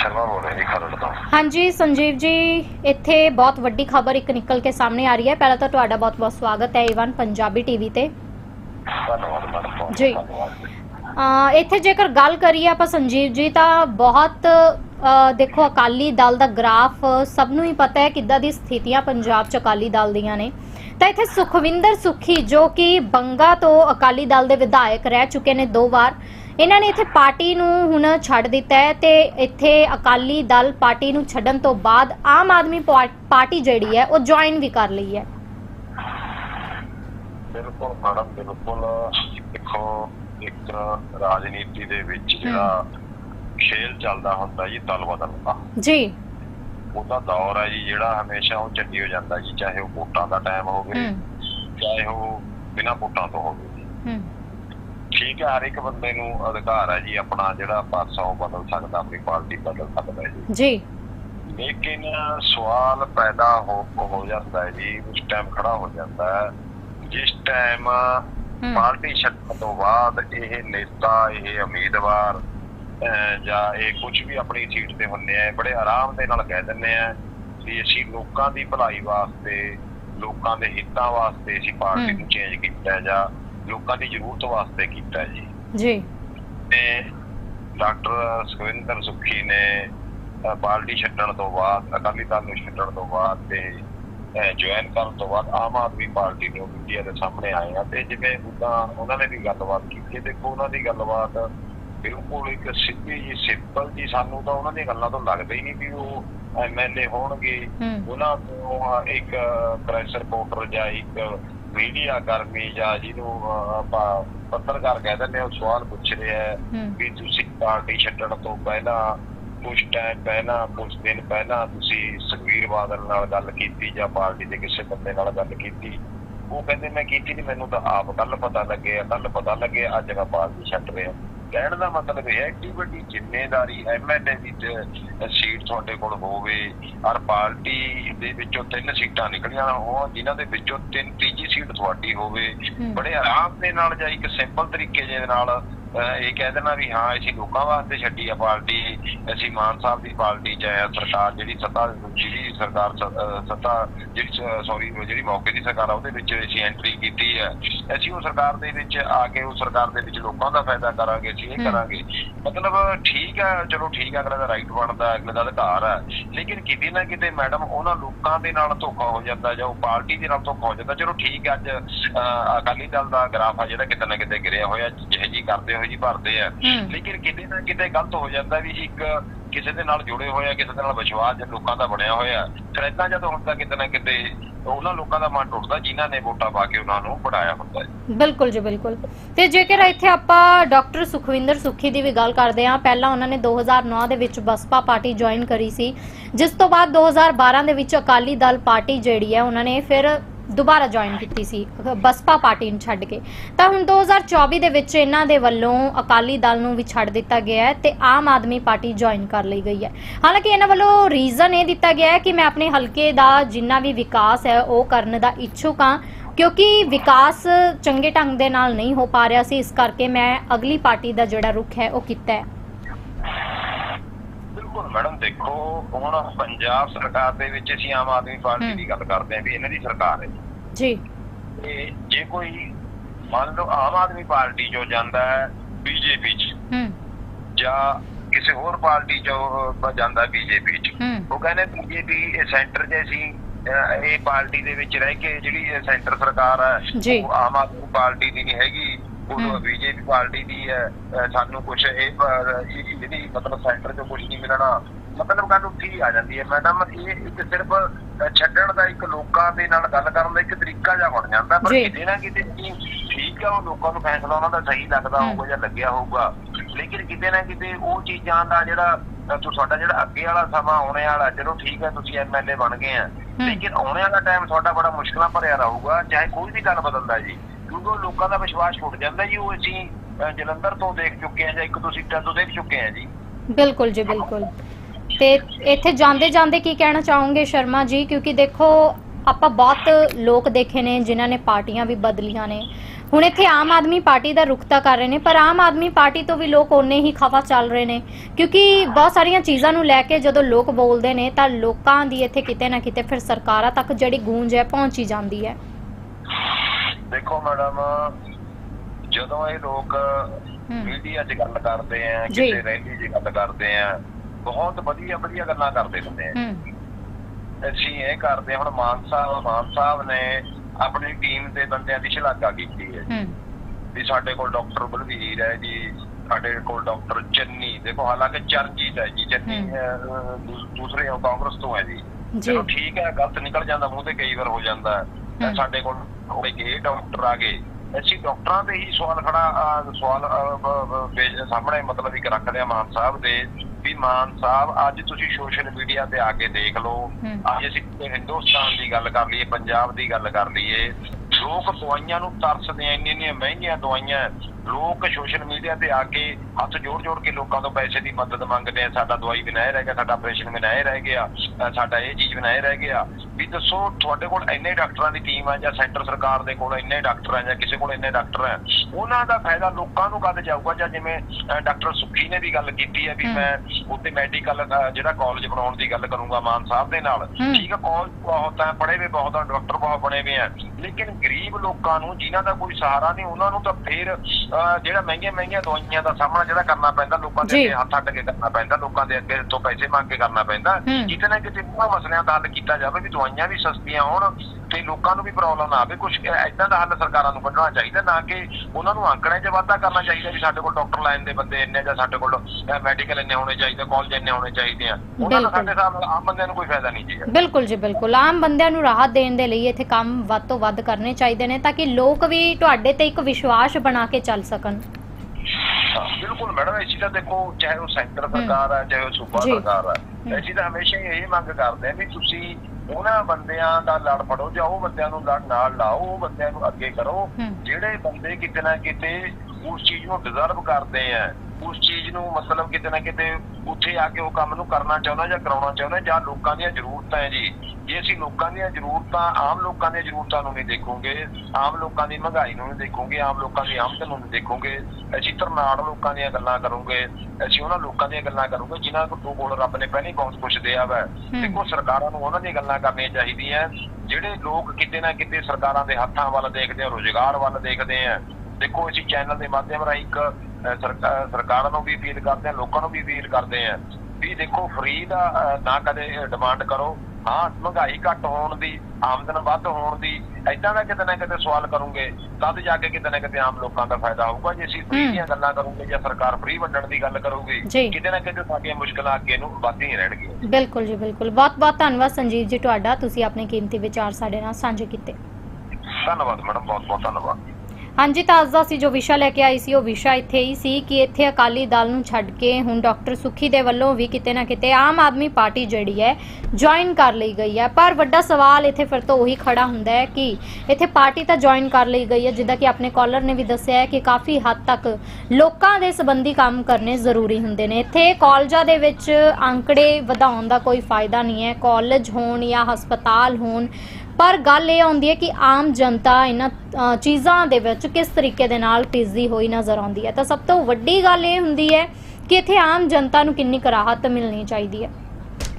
Speaker 2: ਸ਼ਰਮਾ ਬੋਲ ਰਿਹਾ ਜੀ ਖਰੜ ਤੋਂ।
Speaker 1: ਹਾਂਜੀ ਸੰਜੀਵ ਜੀ ਇੱਥੇ ਬਹੁਤ ਵੱਡੀ ਖਬਰ ਇੱਕ ਨਿਕਲ ਕੇ ਸਾਹਮਣੇ ਆ ਰਹੀ ਹੈ। ਪਹਿਲਾਂ ਤਾਂ ਤੁਹਾਡਾ ਬਹੁਤ-ਬਹੁਤ ਸਵਾਗਤ ਹੈ ਈਵਨ ਪੰਜਾਬੀ ਟੀਵੀ ਤੇ।
Speaker 2: ਧੰਨਵਾਦ ਮੈਡਮ
Speaker 1: ਜੀ। ਅ, ਇੱਥੇ ਜੇਕਰ ਗੱਲ ਕਰੀਏ ਆਪਾਂ ਸੰਜੀਵ ਜੀ ਤਾਂ ਬਹੁਤ ਦੇਖੋ ਅਕਾਲੀ ਦਲ ਦਾ ਗ੍ਰਾਫ ਸਭ ਨੂੰ ਹੀ ਪਤਾ ਹੈ ਕਿੱਦਾਂ ਦੀ ਸਥਿਤੀਆਂ ਪੰਜਾਬ 'ਚ ਅਕਾਲੀ ਦਲ ਦੀਆਂ ਨੇ। ਤਾਂ ਇੱਥੇ ਸੁਖਵਿੰਦਰ ਸੁਖੀ ਜੋ ਕਿ ਬੰਗਾ ਤੋਂ ਅਕਾਲੀ ਦਲ ਦੇ ਵਿਧਾਇਕ ਰਹਿ ਚੁੱਕੇ ਨੇ ਦੋ ਵਾਰ। ਇਹਨਾਂ ਨੇ ਇੱਥੇ ਪਾਰਟੀ ਨੂੰ ਹੁਣ ਛੱਡ ਦਿੱਤਾ ਹੈ ਤੇ ਇੱਥੇ ਅਕਾਲੀ ਦਲ ਪਾਰਟੀ ਨੂੰ ਛੱਡਣ ਤੋਂ ਬਾਅਦ ਆਮ ਆਦਮੀ ਪਾਰਟੀ ਜਿਹੜੀ ਹੈ ਉਹ ਜੁਆਇਨ ਵੀ ਕਰ ਲਈ ਹੈ।
Speaker 3: ਬਿਲਕੁਲ ਮੈਡਮ ਬਿਲਕੁਲ ਦੇਖੋ ਇੱਕ ਰਾਜਨੀਤੀ ਦੇ ਵਿੱਚ ਜਿਹੜਾ ਖੇਲ ਚੱਲਦਾ ਹੁੰਦਾ ਜੀ ਦਲ ਬਦਲ ਦਾ
Speaker 1: ਜੀ।
Speaker 3: ਉਹਦਾ ਦੌਰ ਹੈ ਜੀ ਜਿਹੜਾ ਹਮੇਸ਼ਾ ਉਹ ਚੱਲੀ ਹੋ ਜਾਂਦਾ ਜੀ ਚਾਹੇ ਉਹ ਵੋਟਾਂ ਦਾ ਟਾਈਮ ਹੋਵੇ ਚਾਹੇ ਉਹ ਬਿਨਾਂ ਵੋਟਾਂ ਤੋਂ ਹੋਵੇ। ਜੀ।
Speaker 1: ਹੂੰ।
Speaker 3: ਠੀਕ ਹੈ ਹਰ ਇੱਕ ਬੰਦੇ ਨੂੰ ਅਧਿਕਾਰ ਹੈ ਜੀ ਆਪਣਾ ਜਿਹੜਾ ਪਾਸਾ ਉਹ ਬਦਲ ਸਕਦਾ ਆਪਣੀ ਪਾਰਟੀ ਬਦਲ ਸਕਦਾ ਹੈ ਜੀ।
Speaker 1: ਜੀ।
Speaker 3: ਲੇਕਿਨ ਸਵਾਲ ਪੈਦਾ ਹੋ ਹੋ ਜਾਂਦਾ ਹੈ ਜੀ ਉਸ ਟਾਈਮ ਖੜਾ ਹੋ ਜਾਂਦਾ ਹੈ। ਜਿਸ ਟਾਈਮ ਪਾਰਟੀ ਛੱਡਣ ਤੋਂ ਬਾਅਦ ਇਹ ਨੇਤਾ ਇਹ ਉਮੀਦਵਾਰ ਜਾਂ ਇਹ ਕੁਝ ਵੀ ਆਪਣੀ ਸੀਟ ਤੇ ਹੁੰਨੇ ਆ ਬੜੇ ਆਰਾਮ ਦੇ ਨਾਲ ਕਹਿ ਦਿੰਦੇ ਆ ਵੀ ਅਸੀਂ ਲੋਕਾਂ ਦੀ ਭਲਾਈ ਵਾਸਤੇ ਲੋਕਾਂ ਦੇ ਹਿੱਤਾਂ ਵਾਸਤੇ ਅਸੀਂ ਪਾਰਟੀ। ਨੂੰ ਚੇਂਜ ਕੀਤਾ ਜਾਂ ਲੋਕਾਂ ਦੀ ਜ਼ਰੂਰਤ ਵਾਸਤੇ ਕੀਤਾ ਜੀ।
Speaker 1: ਜੀ।
Speaker 3: ਤੇ ਡਾਕਟਰ ਸੁਖਵਿੰਦਰ ਸੁੱਖੀ ਨੇ ਪਾਰਟੀ ਛੱਡਣ ਤੋਂ ਬਾਅਦ ਅਕਾਲੀ ਦਲ ਨੂੰ ਛੱਡਣ ਤੋਂ ਬਾਅਦ ਤੇ ਜੁਆਇਨ ਕਰਨ ਤੋਂ ਬਾਅਦ ਆਮ ਆਦਮੀ ਪਾਰਟੀ ਨੂੰ ਮੀਡੀਆ ਦੇ ਸਾਹਮਣੇ ਆਏ ਆ ਤੇ ਜਿਵੇਂ ਉਦਾਂ ਉਹਨਾਂ ਨੇ ਵੀ ਗੱਲਬਾਤ ਕੀਤੀ ਦੇਖੋ ਉਹਨਾਂ ਦੀ ਗੱਲਬਾਤ ਬਿਲਕੁਲ ਇੱਕ ਸਿੱਧੀ ਜੀ ਸਿੰਪਲ ਜੀ ਸਾਨੂੰ ਤਾਂ ਉਹਨਾਂ ਦੀਆਂ ਗੱਲਾਂ ਤੋਂ ਲੱਗਦਾ ਹੀ ਨਹੀਂ ਵੀ ਉਹ ਐਮਐਲਏ ਹੋਣਗੇ। ਉਹਨਾਂ ਤੋਂ ਇੱਕ ਪ੍ਰੈਸ ਰਿਪੋਰਟਰ ਜਾਂ ਇੱਕ ਮੀਡੀਆ ਕਰਮੀ ਜਾਂ ਜਿਹਨੂੰ ਆਪਾਂ ਪੱਤਰਕਾਰ ਕਹਿ ਦਿੰਦੇ ਉਹ ਸਵਾਲ ਪੁੱਛ ਰਿਹਾ ਵੀ ਤੁਸੀਂ ਪਾਰਟੀ ਛੱਡਣ ਤੋਂ ਪਹਿਲਾਂ ਕੁਝ ਟਾਈਮ ਪਹਿਲਾਂ ਕੁਝ ਦਿਨ ਪਹਿਲਾਂ ਤੁਸੀਂ ਸੁਖਬੀਰ ਬਾਦਲ ਨਾਲ ਗੱਲ ਕੀਤੀ ਜਾਂ ਪਾਰਟੀ ਦੇ ਕਿਸੇ ਬੰਦੇ ਨਾਲ ਗੱਲ ਕੀਤੀ? ਉਹ ਕਹਿੰਦੇ ਮੈਂ ਕੀਤੀ ਨਹੀਂ ਮੈਨੂੰ ਤਾਂ ਆਪ ਕੱਲ ਪਤਾ ਲੱਗਿਆ ਕੱਲ ਪਤਾ ਲੱਗਿਆ ਅੱਜ ਮੈਂ ਪਾਰਟੀ ਛੱਡ ਰਿਹਾ। ਕਹਿਣ ਦਾ ਮਤਲਬ ਇਹ ਹੈ ਕਿ ਵੱਡੀ ਜ਼ਿੰਮੇਵਾਰੀ ਐਮਐਲਏ ਦੀ ਸੀਟ ਤੁਹਾਡੇ ਕੋਲ ਹੋਵੇ ਔਰ ਪਾਰਟੀ ਦੇ ਵਿੱਚੋਂ ਤਿੰਨ ਸੀਟਾਂ ਨਿਕਲੀਆਂ ਹੋਣ ਜਿਨ੍ਹਾਂ ਦੇ ਵਿੱਚੋਂ ਤਿੰਨ ਤੀਜੀ ਸੀਟ ਤੁਹਾਡੀ ਹੋਵੇ। ਬੜੇ ਆਰਾਮ ਦੇ ਨਾਲ ਜਾਂ ਇੱਕ ਸਿੰਪਲ ਤਰੀਕੇ ਜਿਹੇ ਨਾਲ ਇਹ ਕਹਿ ਦੇਣਾ ਵੀ ਹਾਂ ਅਸੀਂ ਲੋਕਾਂ ਵਾਸਤੇ ਛੱਡੀ ਆ ਪਾਰਟੀ ਅਸੀਂ ਮਾਨ ਸਾਹਿਬ ਦੀ ਪਾਰਟੀ ਚ ਆਇਆ ਸਰਕਾਰ ਜਿਹੜੀ ਸੱਤਾ ਜਿਹੜੀ ਸਰਕਾਰ ਸੱਤਾ ਜਿਹੜੀ ਸੌਰੀ ਜਿਹੜੀ ਮੌਕੇ ਦੀ ਸਰਕਾਰ ਆ ਉਹਦੇ ਵਿੱਚ ਅਸੀਂ ਐਂਟਰੀ ਕੀਤੀ ਹੈ ਅਸੀਂ ਉਹ ਸਰਕਾਰ ਦੇ ਵਿੱਚ ਆ ਕੇ ਉਹ ਸਰਕਾਰ ਦੇ ਵਿੱਚ ਲੋਕਾਂ ਦਾ ਫਾਇਦਾ ਕਰਾਂਗੇ ਅਸੀਂ ਇਹ। ਕਰਾਂਗੇ। ਮਤਲਬ ਠੀਕ ਹੈ ਚਲੋ ਠੀਕ ਹੈ ਅਗਲੇ ਦਾ ਰਾਈਟ ਬਣਦਾ ਅਗਲੇ ਦਾ ਅਧਿਕਾਰ ਹੈ ਲੇਕਿਨ ਕਿਤੇ ਨਾ ਕਿਤੇ ਮੈਡਮ ਉਹਨਾਂ ਲੋਕਾਂ ਦੇ ਨਾਲ ਧੋਖਾ ਹੋ ਜਾਂਦਾ ਜਾਂ ਉਹ ਪਾਰਟੀ ਦੇ ਨਾਲ ਧੋਖਾ ਹੋ ਜਾਂਦਾ। ਚਲੋ ਠੀਕ ਅੱਜ ਅਹ, ਅਕਾਲੀ ਦਲ ਦਾ ਗ੍ਰਾਫ ਆ ਜਿਹੜਾ ਕਿਤੇ ਨਾ ਕਿਤੇ ਗਿਰਿਆ ਹੋਇਆ ਜਿਹੇ ਜੀ ਕਰਦੇ ਹੋਏ ਜੀ ਭਰਦੇ ਆ। ਲੇਕਿਨ ਕਿਤੇ ਨਾ ਕਿਤੇ ਗਲਤ ਹੋ ਜਾਂਦਾ ਵੀ ਇੱਕ ਕਿਸੇ ਦੇ ਨਾਲ ਜੁੜੇ ਹੋਏ ਆ ਕਿਸੇ ਦੇ ਨਾਲ ਵਿਸ਼ਵਾਸ ਜੇ ਲੋਕਾਂ ਦਾ ਬਣਿਆ ਹੋਇਆ ਫਿਰ ਏਦਾਂ ਜਦੋਂ ਹੁੰਦਾ ਕਿਤੇ ਨਾ ਕਿਤੇ ਉਹਨਾਂ ਲੋਕਾਂ ਦਾ ਮਨ ਟੁੱਟਦਾ ਜਿਨ੍ਹਾਂ ਨੇ ਵੋਟਾਂ ਪਾ ਕੇ ਉਹਨਾਂ ਨੂੰ ਬਣਾਇਆ ਹੁੰਦਾ ਹੈ।
Speaker 1: ਬਿਲਕੁਲ ਜੀ ਬਿਲਕੁਲ। ਤੇ ਜੇਕਰ ਇੱਥੇ ਆਪਾਂ ਡਾਕਟਰ ਸੁਖਵਿੰਦਰ ਸੁੱਖੀ ਦੀ ਵੀ ਗੱਲ ਕਰਦੇ ਹਾਂ ਪਹਿਲਾਂ ਉਹਨਾਂ ਨੇ 2009 ਦੇ ਵਿੱਚ ਬਸਪਾ ਪਾਰਟੀ ਜੁਆਇਨ ਕਰੀ ਸੀ ਜਿਸ ਤੋਂ ਬਾਅਦ 2012 ਦੇ ਵਿੱਚ ਅਕਾਲੀ ਦਲ ਪਾਰਟੀ ਜਿਹੜੀ ਹੈ ਉਹਨਾਂ ਨੇ ਫਿਰ ਦੁਬਾਰਾ ਜੁਆਇਨ ਕੀਤੀ ਸੀ, ਬਸਪਾ ਪਾਰਟੀ ਨੂੰ ਛੱਡ ਕੇ। ਤਾਂ ਹੁਣ 2024 ਦੇ ਵਿੱਚ ਇਹਨਾਂ ਦੇ ਵੱਲੋਂ ਅਕਾਲੀ ਦਲ ਨੂੰ ਵੀ ਛੱਡ ਦਿੱਤਾ ਗਿਆ ਹੈ ਤੇ ਆਮ ਆਦਮੀ ਪਾਰਟੀ ਜੁਆਇਨ ਕਰ ਲਈ ਗਈ ਹੈ। ਹਾਲਾਂਕਿ ਇਹਨਾਂ ਵੱਲੋਂ ਰੀਜ਼ਨ ਇਹ ਦਿੱਤਾ ਗਿਆ ਹੈ ਕਿ ਮੈਂ ਆਪਣੇ ਹਲਕੇ ਦਾ ਜਿੰਨਾ ਵੀ ਵਿਕਾਸ ਹੈ, ਉਹ ਕਰਨ ਦਾ ਇੱਛੁਕ ਹਾਂ, ਕਿਉਂਕਿ ਵਿਕਾਸ ਚੰਗੇ ਢੰਗ ਦੇ ਨਾਲ ਨਹੀਂ ਹੋ ਪਾ ਰਿਹਾ ਸੀ, ਇਸ ਕਰਕੇ ਮੈਂ ਅਗਲੀ ਪਾਰਟੀ ਦਾ ਜਿਹੜਾ ਰੁਖ ਹੈ, ਉਹ ਕੀਤਾ ਹੈ।
Speaker 3: ਬਿਲਕੁਲ ਮੈਡਮ ਦੇਖੋ ਹੁਣ ਪੰਜਾਬ ਸਰਕਾਰ ਦੇ ਵਿੱਚ ਅਸੀਂ ਆਮ ਆਦਮੀ ਪਾਰਟੀ। ਦੀ ਗੱਲ ਕਰਦੇ ਹਾਂ ਵੀ ਇਹਨਾਂ ਦੀ ਸਰਕਾਰ ਹੈ।
Speaker 1: ਜੀ।
Speaker 3: ਤੇ ਜੇ ਕੋਈ ਮੰਨ ਲਓ ਆਮ ਆਦਮੀ ਪਾਰਟੀ ਜੋ ਜਾਂਦਾ ਹੈ ਬੀਜੇਪੀ ਚ
Speaker 1: ਹੂੰ।
Speaker 3: ਜਾਂ ਕਿਸੇ ਹੋਰ ਪਾਰਟੀ ਚੋਂ ਜਾਂਦਾ ਬੀਜੇਪੀ ਚ ਉਹ ਕਹਿੰਦੇ ਬੀਜੇਪੀ ਇਹ ਸੈਂਟਰ ਜੈਸੀ ਇਹ ਪਾਰਟੀ ਦੇ ਵਿੱਚ ਰਹਿ ਕੇ ਜਿਹੜੀ ਸੈਂਟਰ ਸਰਕਾਰ ਹੈ
Speaker 1: ਜੀ।
Speaker 3: ਉਹ ਆਮ ਆਦਮੀ ਪਾਰਟੀ ਦੀ ਨਹੀਂ ਹੈਗੀ। ਉਹ। ਬੀਜੇਪੀ ਪਾਰਟੀ ਦੀ ਹੈ ਸਾਨੂੰ ਕੁਝ ਇਹ ਜਿਹੜੀ ਮਤਲਬ ਸੈਂਟਰ ਤੋਂ ਕੁਝ ਨਹੀਂ ਮਿਲਣਾ ਮਤਲਬ ਗੱਲ ਉੱਠੀ ਆ ਜਾਂਦੀ ਹੈ ਮੈਡਮ ਇਹ ਇੱਕ ਸਿਰਫ ਛੱਡਣ ਦਾ ਇੱਕ ਲੋਕਾਂ ਦੇ ਨਾਲ ਗੱਲ ਕਰਨ ਦਾ ਇੱਕ ਤਰੀਕਾ ਜਿਹਾ ਬਣ ਜਾਂਦਾ ਪਰ। ਕਿਤੇ ਨਾ ਕਿਤੇ ਠੀਕ ਹੈ ਉਹ ਲੋਕਾਂ ਨੂੰ ਫੈਸਲਾ ਉਹਨਾਂ ਦਾ ਸਹੀ ਲੱਗਦਾ। ਹੋਊਗਾ ਜਾਂ ਲੱਗਿਆ ਹੋਊਗਾ ਲੇਕਿਨ ਕਿਤੇ ਨਾ ਕਿਤੇ ਉਹ ਚੀਜ਼ਾਂ ਦਾ ਜਿਹੜਾ ਤੁਹਾਡਾ ਜਿਹੜਾ ਅੱਗੇ ਵਾਲਾ ਸਮਾਂ ਆਉਣੇ ਵਾਲਾ ਚਲੋ ਠੀਕ ਹੈ ਤੁਸੀਂ ਐਮਐਲਏ ਬਣ ਗਏ ਆ ਲੇਕਿਨ ਆਉਣੇ ਵਾਲਾ ਟਾਈਮ ਤੁਹਾਡਾ ਬੜਾ ਮੁਸ਼ਕਲਾਂ ਭਰਿਆ ਰਹੂਗਾ ਚਾਹੇ ਕੋਈ ਵੀ ਗੱਲ ਬਦਲਦਾ ਜੀ ਕਿਉਂਕਿ ਉਹ ਲੋਕਾਂ ਦਾ ਵਿਸ਼ਵਾਸ ਟੁੱਟ ਜਾਂਦਾ ਜੀ, ਉਹ ਅਸੀਂ ਜਲੰਧਰ ਤੋਂ ਦੇਖ ਚੁੱਕੇ ਆ ਜਾਂ ਇੱਕ ਦੋ ਸੀਟਾਂ ਤੋਂ ਦੇਖ ਚੁੱਕੇ ਆ ਜੀ।
Speaker 1: ਬਿਲਕੁਲ ਜੀ, ਬਿਲਕੁਲ। ਤੇ ਇੱਥੇ ਜਾਂਦੇ ਜਾਂਦੇ ਕੀ ਕਹਿਣਾ ਚਾਹੋਗੇ ਸ਼ਰਮਾ ਜੀ? ਕਿਉਂਕਿ ਦੇਖੋ, ਆਪਾਂ ਬਹੁਤ ਲੋਕ ਦੇਖੇ ਨੇ, ਜਿਨ੍ਹਾਂ ਨੇ ਪਾਰਟੀਆਂ ਵੀ ਬਦਲੀਆਂ ਨੇ। ਹੁਣ ਇੱਥੇ ਆਮ ਆਦਮੀ ਪਾਰਟੀ ਦਾ ਰੁਖ ਤਾਂ ਕਰ ਰਹੇ ਨੇ, ਪਰ ਆਮ ਆਦਮੀ ਪਾਰਟੀ ਤੋਂ ਵੀ ਲੋਕ ਓਨੇ ਹੀ ਖਵਾ ਚੱਲ ਰਹੇ ਨੇ। ਕਿਉਂਕਿ ਬਹੁਤ ਸਾਰੀਆਂ ਚੀਜ਼ਾਂ ਨੂੰ ਲੈ ਕੇ ਜਦੋਂ ਲੋਕ ਬੋਲਦੇ ਨੇ, ਤਾਂ ਲੋਕਾਂ ਦੀ ਇੱਥੇ ਕਿਤੇ ਨਾ ਕਿਤੇ ਫਿਰ ਸਰਕਾਰਾਂ ਤੱਕ ਜਿਹੜੀ ਗੂੰਜ ਹੈ, ਪਹੁੰਚੀ ਜਾਂਦੀ ਹੈ।
Speaker 3: ਦੇਖੋ ਮੈਡਮ ਜਦੋਂ ਇਹ ਲੋਕ। ਮੀਡੀਆ 'ਚ ਗੱਲ ਕਰਦੇ ਆ। ਕਿਸੇ ਰੈਲੀ 'ਚ ਗੱਲ ਕਰਦੇ ਆ ਬਹੁਤ ਵਧੀਆ ਵਧੀਆ ਗੱਲਾਂ ਕਰਦੇ ਹੁੰਦੇ ਆ। ਅਸੀਂ ਇਹ ਕਰਦੇ ਹੁਣ ਮਾਨ ਸਾਹਿਬ ਮਾਨ ਸਾਹਿਬ ਨੇ ਆਪਣੀ ਟੀਮ ਦੇ ਬੰਦਿਆਂ ਦੀ ਸ਼ਲਾਘਾ ਕੀਤੀ ਹੈ ਵੀ ਸਾਡੇ ਕੋਲ ਡਾਕਟਰ ਬਲਵੀਰ ਹੈ ਜੀ ਸਾਡੇ ਕੋਲ ਡਾਕਟਰ ਚੰਨੀ ਦੇਖੋ ਹਾਲਾਂਕਿ ਚਰਨਜੀਤ ਹੈ ਜੀ ਚੰਨੀ ਦੂਸਰੇ ਕਾਂਗਰਸ ਤੋਂ ਹੈ ਜੀ। ਚਲੋ ਠੀਕ ਹੈ ਗਲਤ ਨਿਕਲ ਜਾਂਦਾ ਮੂੰਹ ਤੇ ਕਈ ਵਾਰ ਹੋ ਜਾਂਦਾ। ਤਾਂ। ਸਾਡੇ ਕੋਲ ਕੋਈ ਇਹ ਡਾਕਟਰ ਆ ਗਏ ਅਸੀਂ ਡਾਕਟਰਾਂ ਤੇ ਹੀ ਸਵਾਲ ਖੜਾ ਸਵਾਲ ਸਾਹਮਣੇ ਮਤਲਬ ਇੱਕ ਰੱਖਦੇ ਆ ਮਾਨ ਸਾਹਿਬ ਦੇ ਵੀ ਮਾਨ ਸਾਹਿਬ ਅੱਜ ਤੁਸੀਂ ਸੋਸ਼ਲ ਮੀਡੀਆ ਤੇ ਆ ਕੇ ਦੇਖ ਲਓ। ਅੱਜ ਅਸੀਂ ਹਿੰਦੁਸਤਾਨ ਦੀ ਗੱਲ ਕਰ ਲਈਏ ਪੰਜਾਬ ਦੀ ਗੱਲ ਕਰ ਲਈਏ ਲੋਕ ਦਵਾਈਆਂ ਨੂੰ ਤਰਸਦੇ ਆ ਇੰਨੀਆਂ ਇੰਨੀਆਂ ਮਹਿੰਗੀਆਂ ਦਵਾਈਆਂ। ਲੋਕ ਸੋਸ਼ਲ ਮੀਡੀਆ ਤੇ ਆ ਕੇ ਹੱਥ ਜੋੜ ਜੋੜ ਕੇ ਲੋਕਾਂ ਤੋਂ ਪੈਸੇ ਦੀ ਮਦਦ ਮੰਗਦੇ ਆ। ਸਾਡਾ ਦਵਾਈ ਬਿਨਾਂ ਰਹਿ ਗਿਆ ਸਾਡਾ ਆਪਰੇਸ਼ਨ ਬਿਨਾਂ ਰਹਿ ਗਿਆ ਸਾਡਾ ਇਹ ਚੀਜ਼ ਬਿਨਾਂ ਰਹਿ ਗਿਆ। ਵੀ ਦੱਸੋ ਤੁਹਾਡੇ ਕੋਲ ਇੰਨੇ ਡਾਕਟਰਾਂ ਦੀ ਟੀਮ ਆ ਜਾਂ ਸੈਂਟਰ ਸਰਕਾਰ ਦੇ ਕੋਲ ਇੰਨੇ ਡਾਕਟਰ ਆ ਜਾਂ ਕਿਸੇ ਕੋਲ ਇੰਨੇ ਡਾਕਟਰ ਆ? ਉਹਨਾਂ ਦਾ ਫਾਇਦਾ ਲੋਕਾਂ ਨੂੰ ਕਦ ਜਾਊਗਾ? ਜਾਂ ਜਿਵੇਂ ਡਾਕਟਰ ਸੁੱਖੀ ਨੇ ਵੀ ਗੱਲ ਕੀਤੀ ਹੈ ਵੀ। ਮੈਂ ਉੱਤੇ ਮੈਡੀਕਲ ਜਿਹੜਾ ਕਾਲਜ ਬਣਾਉਣ ਦੀ ਗੱਲ ਕਰੂੰਗਾ ਮਾਨ ਸਾਹਿਬ ਦੇ ਨਾਲ। ਠੀਕ ਹੈ ਕਾਲਜ ਬਹੁਤ ਹੈ ਪੜ੍ਹੇ ਵੀ ਬਹੁਤ ਆ ਡਾਕਟਰ ਬਹੁਤ ਬਣੇ ਵੀ ਆ। ਲੇਕਿਨ ਗਰੀਬ ਲੋਕਾਂ ਨੂੰ ਜਿਨ੍ਹਾਂ ਦਾ ਕੋਈ ਸਹਾਰਾ ਨਹੀਂ ਉਹਨਾਂ ਨੂੰ ਤਾਂ ਫੇਰ ਜਿਹੜਾ ਮਹਿੰਗੀਆਂ ਮਹਿੰਗੀਆਂ ਦਵਾਈਆਂ ਦਾ ਸਾਹਮਣਾ ਜਿਹੜਾ ਕਰਨਾ ਪੈਂਦਾ ਲੋਕਾਂ ਦੇ। ਅੱਗੇ ਹੱਥ ਅੱਡ ਕੇ ਕਰਨਾ ਪੈਂਦਾ ਲੋਕਾਂ ਦੇ ਅੱਗੇ ਤੋਂ ਪੈਸੇ ਮੰਗ ਕੇ ਕਰਨਾ ਪੈਂਦਾ। ਕਿਤੇ ਨਾ ਕਿਤੇ ਉਹਨਾਂ ਮਸਲਿਆਂ ਦਾ ਹੱਲ ਕੀਤਾ ਜਾਵੇ ਵੀ ਦਵਾਈਆਂ ਵੀ ਸਸਤੀਆਂ ਹੋਣ ਤੇ ਲੋਕਾਂ ਨੂੰ ਵੀ ਪ੍ਰੋਬਲਮ ਨਾ ਆਵੇ ਕੁਝ ਇਦਾਂ ਦਾ ਹੱਲ ਸਰਕਾਰਾਂ ਨੂੰ ਕੱਢਣਾ ਚਾਹੀਦਾ ਨਾ ਕਿ ਉਹਨਾਂ ਨੂੰ ਅੰਕੜੇ 'ਚ ਵਾਧਾ ਕਰਨਾ ਚਾਹੀਦਾ ਵੀ ਸਾਡੇ ਕੋਲ ਡਾਕਟਰ ਲਾਈਨ ਦੇ ਬੰਦੇ ਇੰਨੇ ਜਾਂ ਸਾਡੇ ਕੋਲ ਮੈਡੀਕਲ ਇੰਨੇ ਹੋਣੇ ਚਾਹੀਦੇ ਕਾਲਜ ਇੰਨੇ ਹੋਣੇ ਚਾਹੀਦੇ ਆ। ਉਹਨਾਂ ਦਾ। ਸਾਡੇ ਹਿਸਾਬ ਨਾਲ ਆਮ ਬੰਦਿਆਂ ਨੂੰ ਕੋਈ ਫਾਇਦਾ ਨਹੀਂ ਜੀ।
Speaker 1: ਬਿਲਕੁਲ ਜੀ ਬਿਲਕੁਲ। ਆਮ ਬੰਦਿਆਂ ਨੂੰ ਰਾਹਤ ਦੇਣ ਦੇ ਲਈ ਇੱਥੇ ਕੰਮ ਵੱਧ ਤੋਂ ਵੱਧ ਕਰਨੇ ਚਾਹੀਦੇ ਨੇ ਤਾਂ ਕਿ ਲੋਕ ਵੀ ਤੁਹਾਡੇ ਤੇ ਇੱਕ ਵਿਸ਼ਵਾਸ ਬਣਾ ਕੇ ਚੱਲ ਸਕਣ।
Speaker 3: ਬਿਲਕੁਲ ਮੈਡਮ ਅਸੀਂ ਤਾਂ ਦੇਖੋ ਚਾਹੇ ਉਹ ਸੈਂਟਰ ਸਰਕਾਰ ਹੈ ਚਾਹੇ ਉਹ ਸੂਬਾ। ਸਰਕਾਰ ਹੈ। ਅਸੀਂ ਤਾਂ ਹਮੇਸ਼ਾ ਹੀ ਇਹ ਮੰਗ ਕਰਦੇ ਹਾਂ ਵੀ ਤੁਸੀਂ ਉਹਨਾਂ ਬੰਦਿਆਂ ਦਾ ਲੜ ਫੜੋ ਜਾਂ ਉਹ ਬੰਦਿਆਂ ਨੂੰ ਲੜ ਨਾਲ ਲਾਓ ਉਹ ਬੰਦਿਆਂ ਨੂੰ ਅੱਗੇ ਕਰੋ। ਜਿਹੜੇ ਬੰਦੇ ਕਿਤੇ ਨਾ ਕਿਤੇ ਉਸ ਚੀਜ਼ ਨੂੰ ਡਿਜ਼ਰਵ ਕਰਦੇ ਆ ਉਸ ਚੀਜ਼ ਨੂੰ ਮਤਲਬ ਕਿਤੇ ਨਾ ਕਿਤੇ ਉੱਥੇ ਆ ਕੇ ਉਹ ਕੰਮ ਨੂੰ ਕਰਨਾ ਚਾਹੁੰਦਾ ਜਾਂ ਕਰਾਉਣਾ ਚਾਹੁੰਦਾ ਜਾਂ ਲੋਕਾਂ ਦੀਆਂ ਜ਼ਰੂਰਤਾਂ ਹੈ ਜੀ। ਜੇ ਅਸੀਂ ਲੋਕਾਂ ਦੀਆਂ ਜ਼ਰੂਰਤਾਂ ਆਮ ਲੋਕਾਂ ਦੀਆਂ ਜ਼ਰੂਰਤਾਂ ਨੂੰ ਨਹੀਂ ਦੇਖੋਗੇ ਆਮ ਲੋਕਾਂ ਦੀ ਮਹਿੰਗਾਈ ਨੂੰ ਨਹੀਂ ਦੇਖੋਗੇ ਆਮ ਲੋਕਾਂ ਦੀ ਆਮਦਨ ਨੂੰ ਨਹੀਂ ਦੇਖੋਗੇ ਅਸੀਂ ਧਰਨਾੜ ਲੋਕਾਂ ਦੀਆਂ ਗੱਲਾਂ ਕਰੋਗੇ ਅਸੀਂ ਉਹਨਾਂ ਲੋਕਾਂ ਦੀਆਂ ਗੱਲਾਂ ਕਰੋਗੇ ਜਿਨ੍ਹਾਂ ਕੋਲ ਕੋਲ ਰੱਬ ਨੇ ਪਹਿਲਾਂ ਬਹੁਤ ਕੁਝ ਦਿਆ ਵਾ। ਦੇਖੋ ਸਰਕਾਰਾਂ ਨੂੰ ਉਹਨਾਂ ਦੀਆਂ ਗੱਲਾਂ ਕਰਨੀਆਂ ਚਾਹੀਦੀਆਂ। ਜਿਹੜੇ ਲੋਕ ਕਿਤੇ ਨਾ ਕਿਤੇ ਸਰਕਾਰਾਂ ਦੇ ਹੱਥਾਂ ਵੱਲ ਦੇਖਦੇ ਆ ਰੋਜ਼ਗਾਰ ਵੱਲ ਦੇਖਦੇ ਆ। ਦੇਖੋ ਅਸੀਂ ਚੈਨਲ ਦੇ ਮਾਧਿਅਮ ਰਾਹੀਂ ਇੱਕ ਅਹ, ਸਰਕਾ- ਸਰਕਾਰਾਂ ਨੂੰ ਵੀ ਅਪੀਲ ਕਰਦੇ ਆ ਲੋਕਾਂ ਨੂੰ ਵੀ ਅਪੀਲ ਕਰਦੇ ਆ ਵੀ ਦੇਖੋ ਫ੍ਰੀ ਦਾ ਨਾ ਕਦੇ ਡਿਮਾਂਡ ਕਰੋ। ਹਾਂ ਮਹਿੰਗਾਈ ਘੱਟ ਹੋਣ ਦੀ ਆਮਦਨ ਵੱਧ ਹੋਣ ਦੀ ਐਦਾਂ ਦਾ ਕਿਤੇ ਨਾ ਕਿਤੇ ਸਵਾਲ ਕਰੋਗੇ ਤਦ ਜਾ ਕੇ ਕਿਤੇ ਨਾ ਕਿਤੇ ਆਮ ਲੋਕਾਂ ਦਾ ਫਾਇਦਾ ਹੋਊਗਾ। ਜੇ ਅਸੀਂ ਫ੍ਰੀ। ਦੀਆਂ ਗੱਲਾਂ ਕਰੋਗੇ ਜਾਂ ਸਰਕਾਰ ਫ੍ਰੀ ਵੰਡਣ ਦੀ ਗੱਲ ਕਰੂਗੀ। ਕਿਤੇ ਨਾ ਕਿਤੇ ਸਾਡੀਆਂ ਮੁਸ਼ਕਲਾਂ ਅੱਗੇ ਨੂੰ ਵੱਧਦੀਆਂ ਰਹਿਣਗੀਆਂ।
Speaker 1: ਬਿਲਕੁਲ ਜੀ ਬਿਲਕੁਲ। ਬਹੁਤ ਬਹੁਤ ਧੰਨਵਾਦ ਸੰਜੀਵ ਜੀ ਤੁਹਾਡਾ। ਤੁਸੀਂ ਆਪਣੇ ਕੀਮਤੀ ਵਿਚਾਰ ਸਾਡੇ ਨਾਲ ਸਾਂਝੇ ਕੀਤੇ।
Speaker 3: ਧੰਨਵਾਦ ਮੈਡਮ ਬਹੁਤ ਬਹੁਤ ਧੰਨਵਾਦ।
Speaker 1: ਹਾਂਜੀ ਤਾਂ ਅੱਜ ਦਾ ਅਸੀਂ ਜੋ ਵਿਸ਼ਾ ਲੈ ਕੇ ਆਈ ਸੀ, ਉਹ ਵਿਸ਼ਾ ਇੱਥੇ ਹੀ ਸੀ ਕਿ ਇੱਥੇ ਅਕਾਲੀ ਦਲ ਨੂੰ ਛੱਡ ਕੇ ਹੁਣ ਡਾਕਟਰ ਸੁਖੀ ਦੇ ਵੱਲੋਂ ਵੀ ਕਿਤੇ ਨਾ ਕਿਤੇ ਆਮ ਆਦਮੀ ਪਾਰਟੀ ਜਿਹੜੀ ਹੈ ਜੁਆਇਨ ਕਰ ਲਈ ਗਈ ਹੈ। ਪਰ ਵੱਡਾ ਸਵਾਲ ਇੱਥੇ ਫਿਰ ਤੋਂ ਉਹੀ ਖੜਾ ਹੁੰਦਾ ਹੈ ਕਿ ਇੱਥੇ ਪਾਰਟੀ ਤਾਂ ਜੁਆਇਨ ਕਰ ਲਈ ਗਈ ਹੈ, ਜਿੱਦਾਂ ਕਿ ਆਪਣੇ ਕਾਲਰ ਨੇ ਵੀ ਦੱਸਿਆ ਹੈ ਕਿ ਕਾਫੀ ਹੱਦ ਤੱਕ ਲੋਕਾਂ ਦੇ ਸੰਬੰਧੀ ਕੰਮ ਕਰਨੇ ਜ਼ਰੂਰੀ ਹੁੰਦੇ ਨੇ। ਇੱਥੇ ਕਾਲਜਾਂ ਦੇ ਵਿੱਚ ਅੰਕੜੇ ਵਧਾਉਣ ਦਾ ਕੋਈ ਫਾਇਦਾ ਨਹੀਂ ਹੈ ਕਾਲਜ ਹੋਣ ਜਾਂ ਹਸਪਤਾਲ ਹੋਣ ਪਰ ਗੱਲ ਇਹ ਆਉਂਦੀ ਹੈ ਕਿ ਆਮ ਜਨਤਾ ਇਹਨਾਂ ਚੀਜ਼ਾਂ ਦੇ ਵਿੱਚ ਕਿਸ ਤਰੀਕੇ ਦੇ ਨਾਲ ਟਿੱਜ਼ਦੀ ਹੋਈ ਨਜ਼ਰ ਆਉਂਦੀ ਹੈ। ਤਾਂ ਸਭ ਤੋਂ ਵੱਡੀ ਗੱਲ ਇਹ ਹੁੰਦੀ ਹੈ ਕਿ ਇੱਥੇ ਆਮ ਜਨਤਾ ਨੂੰ ਕਿੰਨੀ ਕੁ ਰਾਹਤ ਮਿਲਣੀ ਚਾਹੀਦੀ ਹੈ।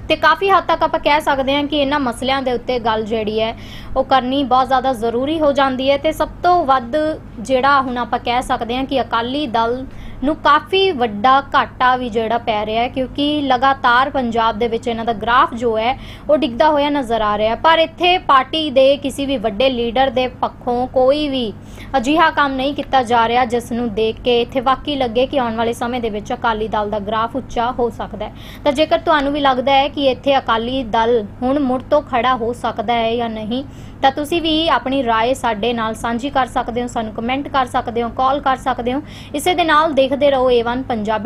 Speaker 1: ਤੇ ਕਾਫੀ ਹੱਦ ਤੱਕ ਆਪਾਂ ਕਹਿ ਸਕਦੇ ਹਾਂ ਕਿ ਇਹਨਾਂ ਮਸਲਿਆਂ ਦੇ ਉੱਤੇ ਗੱਲ ਜਿਹੜੀ ਹੈ, ਉਹ ਕਰਨੀ ਬਹੁਤ ਜ਼ਿਆਦਾ ਜ਼ਰੂਰੀ ਹੋ ਜਾਂਦੀ ਹੈ। ਤੇ ਸਭ ਤੋਂ ਵੱਧ ਜਿਹੜਾ ਹੁਣ ਆਪਾਂ ਕਹਿ ਸਕਦੇ ਹਾਂ ਕਿ ਅਕਾਲੀ ਦਲ ਨੂੰ ਕਾਫੀ ਵੱਡਾ ਘਾਟਾ ਵੀ ਜਿਹੜਾ ਪੈ ਰਿਹਾ ਹੈ, ਕਿਉਂਕਿ ਲਗਾਤਾਰ ਪੰਜਾਬ ਦੇ ਵਿੱਚ ਇਹਨਾਂ ਦਾ ਗ੍ਰਾਫ ਜੋ ਹੈ, ਉਹ ਡਿੱਗਦਾ ਹੋਇਆ ਨਜ਼ਰ ਆ ਰਿਹਾ ਹੈ। ਪਰ ਇੱਥੇ ਪਾਰਟੀ ਦੇ ਕਿਸੇ ਵੀ ਵੱਡੇ ਲੀਡਰ ਦੇ ਪੱਖੋਂ ਕੋਈ ਵੀ ਅਜਿਹਾ ਕੰਮ ਨਹੀਂ ਕੀਤਾ ਜਾ ਰਿਹਾ, ਜਿਸ ਨੂੰ ਦੇਖ ਕੇ ਇੱਥੇ ਵਾਕਈ ਲੱਗੇ ਕਿ ਆਉਣ ਵਾਲੇ ਸਮੇਂ ਦੇ ਵਿੱਚ ਅਕਾਲੀ ਦਲ ਦਾ ਗ੍ਰਾਫ ਉੱਚਾ ਹੋ ਸਕਦਾ ਹੈ। ਤਾਂ ਜੇਕਰ ਤੁਹਾਨੂੰ ਵੀ ਲੱਗਦਾ ਹੈ ਕਿ ਇੱਥੇ ਅਕਾਲੀ ਦਲ ਹੁਣ ਮੁੜ ਤੋਂ ਖੜਾ ਹੋ ਸਕਦਾ ਹੈ ਜਾਂ ਨਹੀਂ ਤਾਂ ਤੁਸੀਂ ਵੀ ਆਪਣੀ رائے ਸਾਡੇ ਨਾਲ ਸਾਂਝੀ ਕਰ ਸਕਦੇ ਹੋ ਸਾਨੂੰ ਕਮੈਂਟ ਕਰ ਸਕਦੇ ਹੋ ਕਾਲ ਕਰ ਸਕਦੇ ਹੋ ਇਸੇ ਦੇ ਨਾਲ ਦੇਖਦੇ ਰਹੋ A1 ਪੰਜਾਬੀ